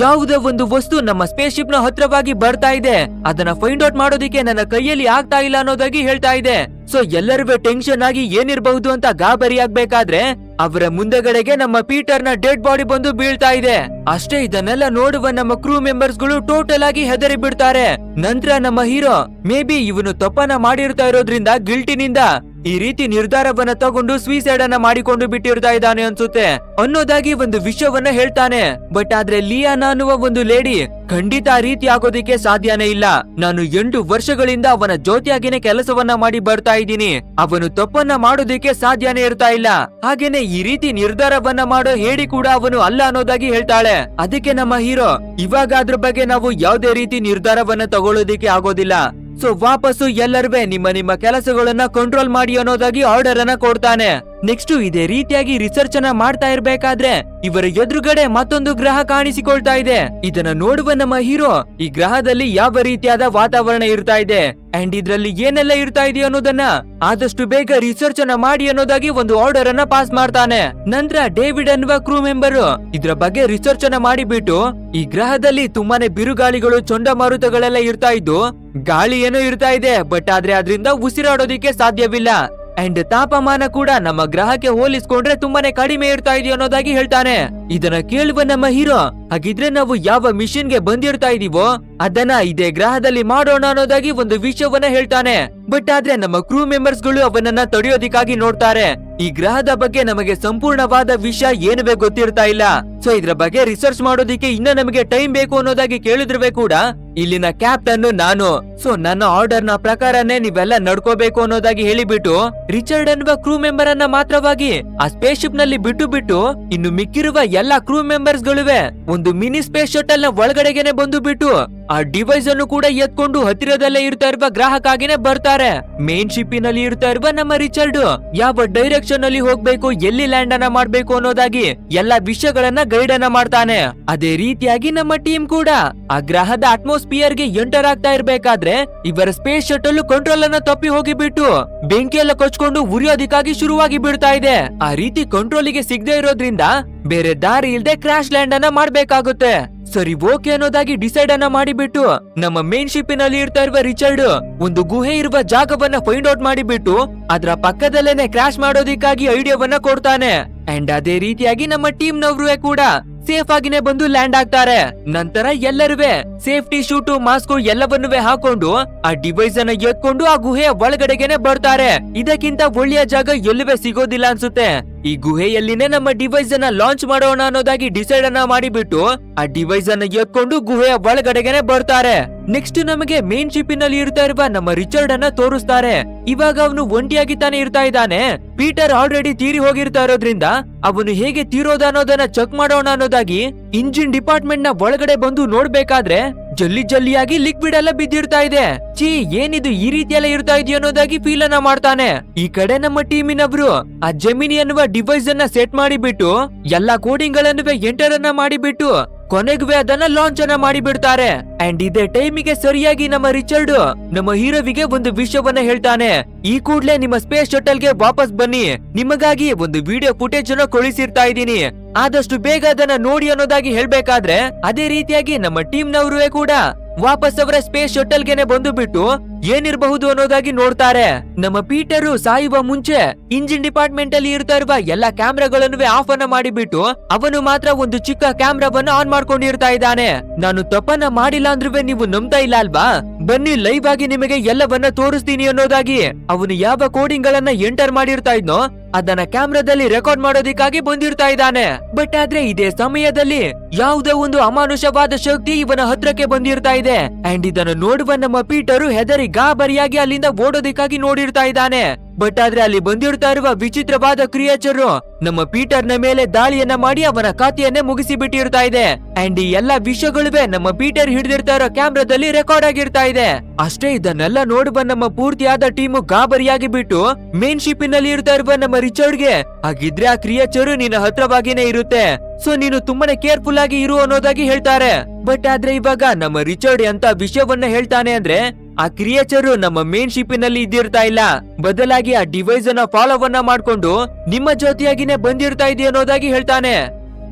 ಯಾವುದೋ ಒಂದು ವಸ್ತು ನಮ್ಮ ಸ್ಪೇಸ್ ಶಿಪ್ನ ಹತ್ರವಾಗಿ ಬರ್ತಾ ಇದೆ. ಅದನ್ನ ಫೈಂಡ್ ಔಟ್ ಮಾಡೋದಿಕ್ಕೆ ನನ್ನ ಕೈಯಲ್ಲಿ ಆಗ್ತಾ ಇಲ್ಲ ಅನ್ನೋದಾಗಿ ಹೇಳ್ತಾ ಇದೆ. ಸೊ ಎಲ್ಲರೂ ಟೆನ್ಷನ್ ಆಗಿ ಏನಿರಬಹುದು ಅಂತ ಗಾಬರಿ ಆಗ್ಬೇಕಾದ್ರೆ ಅವರ ಮುಂದೆಗಡೆಗೆ ನಮ್ಮ ಪೀಟರ್ನ ಡೆಡ್ ಬಾಡಿ ಬಂದು ಬೀಳ್ತಾ ಇದೆ. ಅಷ್ಟೇ ಇದನ್ನೆಲ್ಲ ನೋಡುವ ನಮ್ಮ ಕ್ರೂ ಮೆಂಬರ್ಸ್ಗಳು ಟೋಟಲ್ ಆಗಿ ಹೆದರಿ ಬಿಡ್ತಾರೆ. ನಂತರ ನಮ್ಮ ಹೀರೋ ಮೇ ಬಿ ಇವನು ತಪ್ಪನ ಮಾಡಿರ್ತಾ ಇರೋದ್ರಿಂದ ಗಿಲ್ಟಿನಿಂದ ಈ ರೀತಿ ನಿರ್ಧಾರವನ್ನ ತಗೊಂಡು ಸ್ವೀಸೈಡ್ ಅನ್ನ ಮಾಡಿಕೊಂಡು ಬಿಟ್ಟಿರ್ತಾ ಇದ್ದಾನೆ ಅನ್ಸುತ್ತೆ. ಅನ್ನೋದಾಗಿ ಒಂದು ವಿಷಯವನ್ನ ಹೇಳ್ತಾನೆ. ಬಟ್ ಆದ್ರೆ ಲಿಯಾನ ಅನ್ನುವ ಒಂದು ಲೇಡಿ ಖಂಡಿತ ಆ ರೀತಿ ಆಗೋದಿಕ್ಕೆ ಸಾಧ್ಯನೇ ಇಲ್ಲ. ನಾನು ಎಂಟು ವರ್ಷಗಳಿಂದ ಅವನ ಜೊತೆಯಾಗಿನೇ ಕೆಲಸವನ್ನ ಮಾಡಿ ಬರ್ತಾ ಇದ್ದೀನಿ. ಅವನು ತಪ್ಪನ್ನ ಮಾಡೋದಿಕ್ಕೆ ಸಾಧ್ಯನೇ ಇರ್ತಾ ಇಲ್ಲ. ಹಾಗೇನೆ ಈ ರೀತಿ ನಿರ್ಧಾರವನ್ನ ಮಾಡೋ ಹೇಳಿ ಕೂಡ ಅವನು ಅಲ್ಲ ಅನ್ನೋದಾಗಿ ಹೇಳ್ತಾಳೆ. ಅದಕ್ಕೆ ನಮ್ಮ ಹೀರೋ ಇವಾಗ ಅದ್ರ ಬಗ್ಗೆ ನಾವು ಯಾವುದೇ ರೀತಿ ನಿರ್ಧಾರವನ್ನ ತಗೊಳ್ಳೋದಿಕ್ಕೆ ಆಗೋದಿಲ್ಲ. ಸೊ ವಾಪಸ್ಸು ಎಲ್ಲರೂ ನಿಮ್ಮ ನಿಮ್ಮ ಕೆಲಸಗಳನ್ನ ಕಂಟ್ರೋಲ್ ಮಾಡಿ ಅನ್ನೋದಾಗಿ ಆರ್ಡರ್ ಅನ್ನ ಕೊಡ್ತಾನೆ. ನೆಕ್ಸ್ಟ್ ಇದೇ ರೀತಿಯಾಗಿ ರಿಸರ್ಚ್ ಅನ್ನ ಮಾಡ್ತಾ ಇರ್ಬೇಕಾದ್ರೆ ಇವರ ಎದುರುಗಡೆ ಮತ್ತೊಂದು ಗ್ರಹ ಕಾಣಿಸಿಕೊಳ್ತಾ ಇದೆ. ಇದನ್ನ ನೋಡುವ ನಮ್ಮ ಹೀರೋ ಈ ಗ್ರಹದಲ್ಲಿ ಯಾವ ರೀತಿಯಾದ ವಾತಾವರಣ ಇರ್ತಾ ಇದೆ ಅಂಡ್ ಇದ್ರಲ್ಲಿ ಏನೆಲ್ಲ ಇರ್ತಾ ಇದೆ ಅನ್ನೋದನ್ನ ಆದಷ್ಟು ಬೇಗ ರಿಸರ್ಚ್ ಅನ್ನ ಮಾಡಿ ಅನ್ನೋದಾಗಿ ಒಂದು ಆರ್ಡರ್ ಅನ್ನ ಪಾಸ್ ಮಾಡ್ತಾನೆ. ನಂತರ ಡೇವಿಡ್ ಅನ್ನುವ ಕ್ರೂ ಮೆಂಬರ್ ಇದ್ರ ಬಗ್ಗೆ ರಿಸರ್ಚ್ ಅನ್ನ ಮಾಡಿಬಿಟ್ಟು ಈ ಗ್ರಹದಲ್ಲಿ ತುಂಬಾನೇ ಬಿರುಗಾಳಿಗಳು, ಚಂಡಮಾರುತಗಳೆಲ್ಲ ಇರ್ತಾ ಇದ್ದು ಗಾಳಿ ಏನೋ ಇರ್ತಾ ಇದೆ ಬಟ್ ಆದ್ರೆ ಅದರಿಂದ ಉಸಿರಾಡೋದಿಕ್ಕೆ ಸಾಧ್ಯವಿಲ್ಲ. ಅಂಡ್ ತಾಪಮಾನ ಕೂಡ ನಮ್ಮ ಗ್ರಹಕ್ಕೆ ಹೋಲಿಸ್ಕೊಂಡ್ರೆ ತುಂಬಾನೇ ಕಡಿಮೆ ಇರ್ತಾ ಇದೆಯೋ ಅನ್ನೋದಾಗಿ ಹೇಳ್ತಾನೆ. ಇದನ್ನ ಕೇಳುವ ನಮ್ಮ ಹೀರೋ, ಹಾಗಿದ್ರೆ ನಾವು ಯಾವ ಮಿಷನ್ಗೆ ಬಂದಿರ್ತಾ ಇದೀವೋ, ಅದನ್ನ ಇದೇ ಗ್ರಹದಲ್ಲಿ ಮಾಡೋಣ ಅನ್ನೋದಾಗಿ ಒಂದು ವಿಷಯವನ್ನ ಹೇಳ್ತಾನೆ. ಬಟ್ ಆದ್ರೆ ನಮ್ಮ ಕ್ರೂ ಮೆಂಬರ್ಸ್ಗಳು ಅವನನ್ನ ತಡೆಯೋದಿಕ್ಕಾಗಿ ನೋಡ್ತಾರೆ. ಈ ಗ್ರಹದ ಬಗ್ಗೆ ನಮಗೆ ಸಂಪೂರ್ಣವಾದ ವಿಷಯ ಏನುವೆ ಗೊತ್ತಿರ್ತಾ ಇಲ್ಲ. ಸೊ ಇದ್ರ ಬಗ್ಗೆ ರಿಸರ್ಚ್ ಮಾಡೋದಿಕ್ಕೆ ಇನ್ನ ನಮಗೆ ಟೈಮ್ ಬೇಕು ಅನ್ನೋದಾಗಿ ಕೇಳಿದ್ರುವೆ ಕೂಡ ಇಲ್ಲಿನ ಕ್ಯಾಪ್ಟನ್ ನಾನು. ಸೊ ನನ್ನ ಆರ್ಡರ್ನ ಪ್ರಕಾರನೇ ನೀವೆಲ್ಲ ನಡ್ಕೋಬೇಕು ಅನ್ನೋದಾಗಿ ಹೇಳಿಬಿಟ್ಟು ರಿಚರ್ಡ್ ಅನ್ನುವ ಕ್ರೂ ಮೆಂಬರ್ ಅನ್ನ ಮಾತ್ರವಾಗಿ ಆ ಸ್ಪೇಸ್ ಶಿಪ್ನಲ್ಲಿ ಬಿಟ್ಟು ಬಿಟ್ಟು ಇನ್ನು ಮಿಕ್ಕಿರುವ ಎಲ್ಲಾ ಕ್ರೂ ಮೆಂಬರ್ಸ್ ಗಳುವೆ. ಒಂದು ಮಿನಿ ಸ್ಪೇಸ್ ಶಟಲ್ನ ಒಳಗಡೆಗೆನೆ ಬಂದು ಬಿಟ್ಟು ಆ ಡಿವೈಸ್ ಅನ್ನು ಕೂಡ ಎತ್ಕೊಂಡು ಹತ್ತಿರದಲ್ಲೇ ಇರ್ತಾ ಇರುವ ಗ್ರಾಹಕಾಗಿನೇ ಬರ್ತಾರೆ. ಮೇನ್ ಶಿಪ್ಪಿನಲ್ಲಿ ಇರ್ತಾ ಇರುವ ನಮ್ಮ ರಿಚರ್ಡ್ ಯಾವ ಡೈರೆಕ್ಷನ್ ಅಲ್ಲಿ ಹೋಗ್ಬೇಕು, ಎಲ್ಲಿ ಲ್ಯಾಂಡ್ ಅನ್ನ ಮಾಡ್ಬೇಕು ಅನ್ನೋದಾಗಿ ಎಲ್ಲಾ ವಿಷಯಗಳನ್ನ ಗೈಡ್ ಅನ್ನ ಮಾಡ್ತಾನೆ. ಅದೇ ರೀತಿಯಾಗಿ ನಮ್ಮ ಟೀಮ್ ಕೂಡ. ಆ ಗ್ರಹದ ಅಟ್ಮಾಸ್ಫಿಯರ್ಗೆ ಎಂಟರ್ ಆಗ್ತಾ ಇರ್ಬೇಕಾದ್ರೆ ಇವರ ಸ್ಪೇಸ್ ಶಟಲ್ ಕಂಟ್ರೋಲ್ ಅನ್ನ ತಪ್ಪಿ ಹೋಗಿಬಿಟ್ಟು ಬೆಂಕಿ ಎಲ್ಲ ಕೊಚ್ಕೊಂಡು ಉರಿಯೋದಿಕ್ಕಾಗಿ ಶುರುವಾಗಿ ಬಿಡ್ತಾ ಇದೆ. ಆ ರೀತಿ ಕಂಟ್ರೋಲಿಗೆ ಸಿಗದೆ ಇರೋದ್ರಿಂದ ಬೇರೆ ದಾರಿ ಇಲ್ಲದೆ ಕ್ರಾಶ್ ಲ್ಯಾಂಡ್ ಅನ್ನ ಮಾಡ್ಬೇಕಾಗುತ್ತೆ. ಸರಿ, ಓಕೆ ಅನ್ನೋದಾಗಿ ಡಿಸೈಡ್ ಅನ್ನ ಮಾಡಿಬಿಟ್ಟು, ನಮ್ಮ ಮೇನ್ ಶಿಪ್ಪಿನಲ್ಲಿ ಇರ್ತಾ ಇರುವ ರಿಚರ್ಡ್ ಒಂದು ಗುಹೆ ಇರುವ ಜಾಗವನ್ನ ಫೈಂಡ್ ಔಟ್ ಮಾಡಿಬಿಟ್ಟು, ಅದರ ಪಕ್ಕದಲ್ಲೇನೆ ಕ್ರಾಶ್ ಮಾಡೋದಿಕ್ಕಾಗಿ ಐಡಿಯಾವನ್ನ ಕೊಡ್ತಾನೆ. ಅಂಡ್ ಅದೇ ರೀತಿಯಾಗಿ ನಮ್ಮ ಟೀಮ್ ನವರು ಕೂಡ. ಸೇಫ್ ಆಗಿನೇ ಬಂದು ಲ್ಯಾಂಡ್ ಆಗ್ತಾರೆ ನಂತರ ಎಲ್ಲರುವೆ ಸೇಫ್ಟಿ ಶೂಟು ಮಾಸ್ಕ್ ಎಲ್ಲವನ್ನೂವೇ ಹಾಕೊಂಡು, ಆ ಡಿವೈಸ್ ಅನ್ನ ಎತ್ಕೊಂಡು ಆ ಗುಹೆಯ ಒಳಗಡೆಗೆನೆ ಬರ್ತಾರೆ. ಇದಕ್ಕಿಂತ ಒಳ್ಳೆಯ ಜಾಗ ಎಲ್ಲುವೆ ಸಿಗೋದಿಲ್ಲ ಅನ್ಸುತ್ತೆ. ಈ ಗುಹೆಯಲ್ಲಿನೇ ನಮ್ಮ ಡಿವೈಸ್ ಅನ್ನ ಲಾಂಚ್ ಮಾಡೋಣ ಅನ್ನೋದಾಗಿ ಡಿಸೈಡ್ ಅನ್ನ ಮಾಡಿಬಿಟ್ಟು, ಆ ಡಿವೈಸ್ ಅನ್ನ ಎತ್ಕೊಂಡು ಗುಹೆಯ ಒಳಗಡೆಗೆನೆ ಬರ್ತಾರೆ. ನೆಕ್ಸ್ಟ್ ನಮಗೆ ಮೇನ್ ಶಿಪ್ಪಿನಲ್ಲಿ ಇರ್ತಾ ಇರುವ ನಮ್ಮ ರಿಚರ್ಡ್ ಅನ್ನ ತೋರಿಸ್ತಾರೆ. ಇವಾಗ ಅವನು ಒಂಟಿಯಾಗಿ ತಾನೆ ಇರ್ತಾ ಇದ್ದಾನೆ. ಪೀಟರ್ ಆಲ್ರೆಡಿ ತೀರಿ ಹೋಗಿರ್ತಾ ಇರೋದ್ರಿಂದ ಅವನು ಹೇಗೆ ತೀರೋದ ಅನ್ನೋದನ್ನ ಚೆಕ್ ಮಾಡೋಣ ಅನ್ನೋದಾಗಿ ಇಂಜಿನ್ ಡಿಪಾರ್ಟ್ಮೆಂಟ್ನ ಒಳಗಡೆ ಬಂದು ನೋಡ್ಬೇಕಾದ್ರೆ ಜಲ್ಲಿ ಜಲ್ಲಿಯಾಗಿ ಲಿಕ್ವಿಡ್ ಎಲ್ಲ ಬಿದ್ದಿರ್ತಾ ಇದೆ. ಚೀ ಏನಿದು ಈ ರೀತಿ ಎಲ್ಲ ಇರ್ತಾ ಇದೆಯೋ ಅನ್ನೋದಾಗಿ ಫೀಲ್ ಅನ್ನ ಮಾಡ್ತಾನೆ. ಈ ಕಡೆ ನಮ್ಮ ಟೀಮಿನವರು ಆ ಜಮಿನಿ ಅನ್ನುವ ಡಿವೈಸ್ ಅನ್ನ ಸೆಟ್ ಮಾಡಿಬಿಟ್ಟು, ಎಲ್ಲಾ ಕೋಡಿಂಗ್ಗಳನ್ನು ಎಂಟರ್ ಅನ್ನ ಮಾಡಿಬಿಟ್ಟು ಕೊನೆಗುವೆ ಅದನ್ನ ಲಾಂಚ್ ಅನ್ನ ಮಾಡಿಬಿಡ್ತಾರೆ. ಅಂಡ್ ಇದೇ ಟೈಮಿಗೆ ಸರಿಯಾಗಿ ನಮ್ಮ ರಿಚರ್ಡ್ ನಮ್ಮ ಹೀರೋವಿಗೆ ಒಂದು ವಿಷಯವನ್ನ ಹೇಳ್ತಾನೆ. ಈ ಕೂಡ್ಲೇ ನಿಮ್ಮ ಸ್ಪೇಸ್ ಶಟಲ್ಗೆ ವಾಪಸ್ ಬನ್ನಿ. ನಿಮಗಾಗಿ ಒಂದು ವಿಡಿಯೋ ಫುಟೇಜ್ ಅನ್ನು ಕಳಿಸಿರ್ತಾ ಇದ್ದೀನಿ. ಆದಷ್ಟು ಬೇಗ ಅದನ್ನ ನೋಡಿ ಅನ್ನೋದಾಗಿ ಹೇಳ್ಬೇಕಾದ್ರೆ, ಅದೇ ರೀತಿಯಾಗಿ ನಮ್ಮ ಟೀಮ್ ನವರು ಕೂಡ. ವಾಪಸ್ ಅವರ ಸ್ಪೇಸ್ ಶಟಲ್ಗೆನೆ ಬಂದು ಬಿಟ್ಟು ಏನಿರಬಹುದು ಅನ್ನೋದಾಗಿ ನೋಡ್ತಾರೆ. ನಮ್ಮ ಪೀಟರು ಸಾಯುವ ಮುಂಚೆ ಇಂಜಿನ್ ಡಿಪಾರ್ಟ್ಮೆಂಟ್ ಅಲ್ಲಿ ಇರ್ತಾ ಇರುವ ಎಲ್ಲಾ ಕ್ಯಾಮ್ರಾಗಳನ್ನು ಆಫ್ ಅನ್ನ ಮಾಡಿಬಿಟ್ಟು ಅವನು ಮಾತ್ರ ಒಂದು ಚಿಕ್ಕ ಕ್ಯಾಮ್ರಾವನ್ನು ಆನ್ ಮಾಡ್ಕೊಂಡಿರ್ತಾ ಇದ್ದಾನೆ. ನಾನು ತಪ್ಪನ್ನ ಮಾಡಿಲ್ಲ ಅಂದ್ರೂ ನೀವು ನಂಬ್ತಾ ಇಲ್ಲ ಅಲ್ವಾ? ಬನ್ನಿ ಲೈವ್ ಆಗಿ ನಿಮಗೆ ಎಲ್ಲವನ್ನ ತೋರಿಸ್ತೀನಿ ಅನ್ನೋದಾಗಿ ಅವನು ಯಾವ ಕೋಡಿಂಗ್ ಗಳನ್ನ ಎಂಟರ್ ಮಾಡಿರ್ತಾ ಇದ್ನೋ ಅದನ್ನ ಕ್ಯಾಮ್ರಾದಲ್ಲಿ ರೆಕಾರ್ಡ್ ಮಾಡೋದಿಕ್ಕಾಗಿ ಬಂದಿರ್ತಾ ಇದ್ದಾನೆ. ಬಟ್ ಆದ್ರೆ ಇದೇ ಸಮಯದಲ್ಲಿ ಯಾವುದೋ ಒಂದು ಅಮಾನುಷವಾದ ಶಕ್ತಿ ಇವನ ಹತ್ರಕ್ಕೆ ಬಂದಿರ್ತಾ ಇದೆ. ಅಂಡ್ ಇದನ್ನು ನೋಡುವ ನಮ್ಮ ಪೀಟರು ಹೆದರಿ ಗಾಬರಿಯಾಗಿ ಅಲ್ಲಿಂದ ಓಡೋದಿಕ್ಕಾಗಿ ನೋಡಿರ್ತಾ ಇದ್ದಾನೆ. ಬಟ್ ಆದ್ರೆ ಅಲ್ಲಿ ಬಂದಿರ್ತಾ ಇರುವ ವಿಚಿತ್ರವಾದ ಕ್ರಿಯೇಚರು ನಮ್ಮ ಪೀಟರ್ನ ಮೇಲೆ ದಾಳಿಯನ್ನ ಮಾಡಿ ಅವನ ಖಾತೆಯನ್ನೇ ಮುಗಿಸಿ ಬಿಟ್ಟಿರ್ತಾ ಇದೆ. ಅಂಡ್ ಈ ಎಲ್ಲಾ ವಿಷಯಗಳುವೆ ನಮ್ಮ ಪೀಟರ್ ಹಿಡಿದಿರ್ತಾ ಇರೋ ಕ್ಯಾಮ್ರಾದಲ್ಲಿ ರೆಕಾರ್ಡ್ ಆಗಿರ್ತಾ ಇದೆ. ಅಷ್ಟೇ ಇದನ್ನೆಲ್ಲ ನೋಡುವ ನಮ್ಮ ಪೂರ್ತಿಯಾದ ಟೀಮು ಗಾಬರಿಯಾಗಿ ಬಿಟ್ಟು ಮೇನ್ ಶಿಪ್ಪಿನಲ್ಲಿ ಇರ್ತಾ ಇರುವ ನಮ್ಮ ರಿಚರ್ಡ್ಗೆ ಹಾಗಿದ್ರೆ ಆ ಕ್ರಿಯೇಚರು ನಿನ್ನ ಹತ್ರವಾಗಿನೇ ಇರುತ್ತೆ. ಸೊ ನೀನು ತುಂಬಾನೇ ಕೇರ್ಫುಲ್ ಆಗಿ ಇರು ಅನ್ನೋದಾಗಿ ಹೇಳ್ತಾರೆ. ಬಟ್ ಆದ್ರೆ ಇವಾಗ ನಮ್ಮ ರಿಚರ್ಡ್ ಎಂತ ವಿಷಯವನ್ನ ಹೇಳ್ತಾನೆ ಅಂದ್ರೆ ಆ ಕ್ರಿಯೇಚರು ನಮ್ಮ ಮೇನ್ ಶಿಪ್ಪಿನಲ್ಲಿ ಇದ್ದಿರ್ತಾ ಇಲ್ಲ. ಬದಲಾಗಿ ಆ ಡಿವೈಸ್ ಅನ್ನ ಫಾಲೋವನ್ನ ಮಾಡ್ಕೊಂಡು ನಿಮ್ಮ ಜೊತೆಯಾಗಿನೇ ಬಂದಿರ್ತಾ ಇದೆ ಅನ್ನೋದಾಗಿ ಹೇಳ್ತಾನೆ.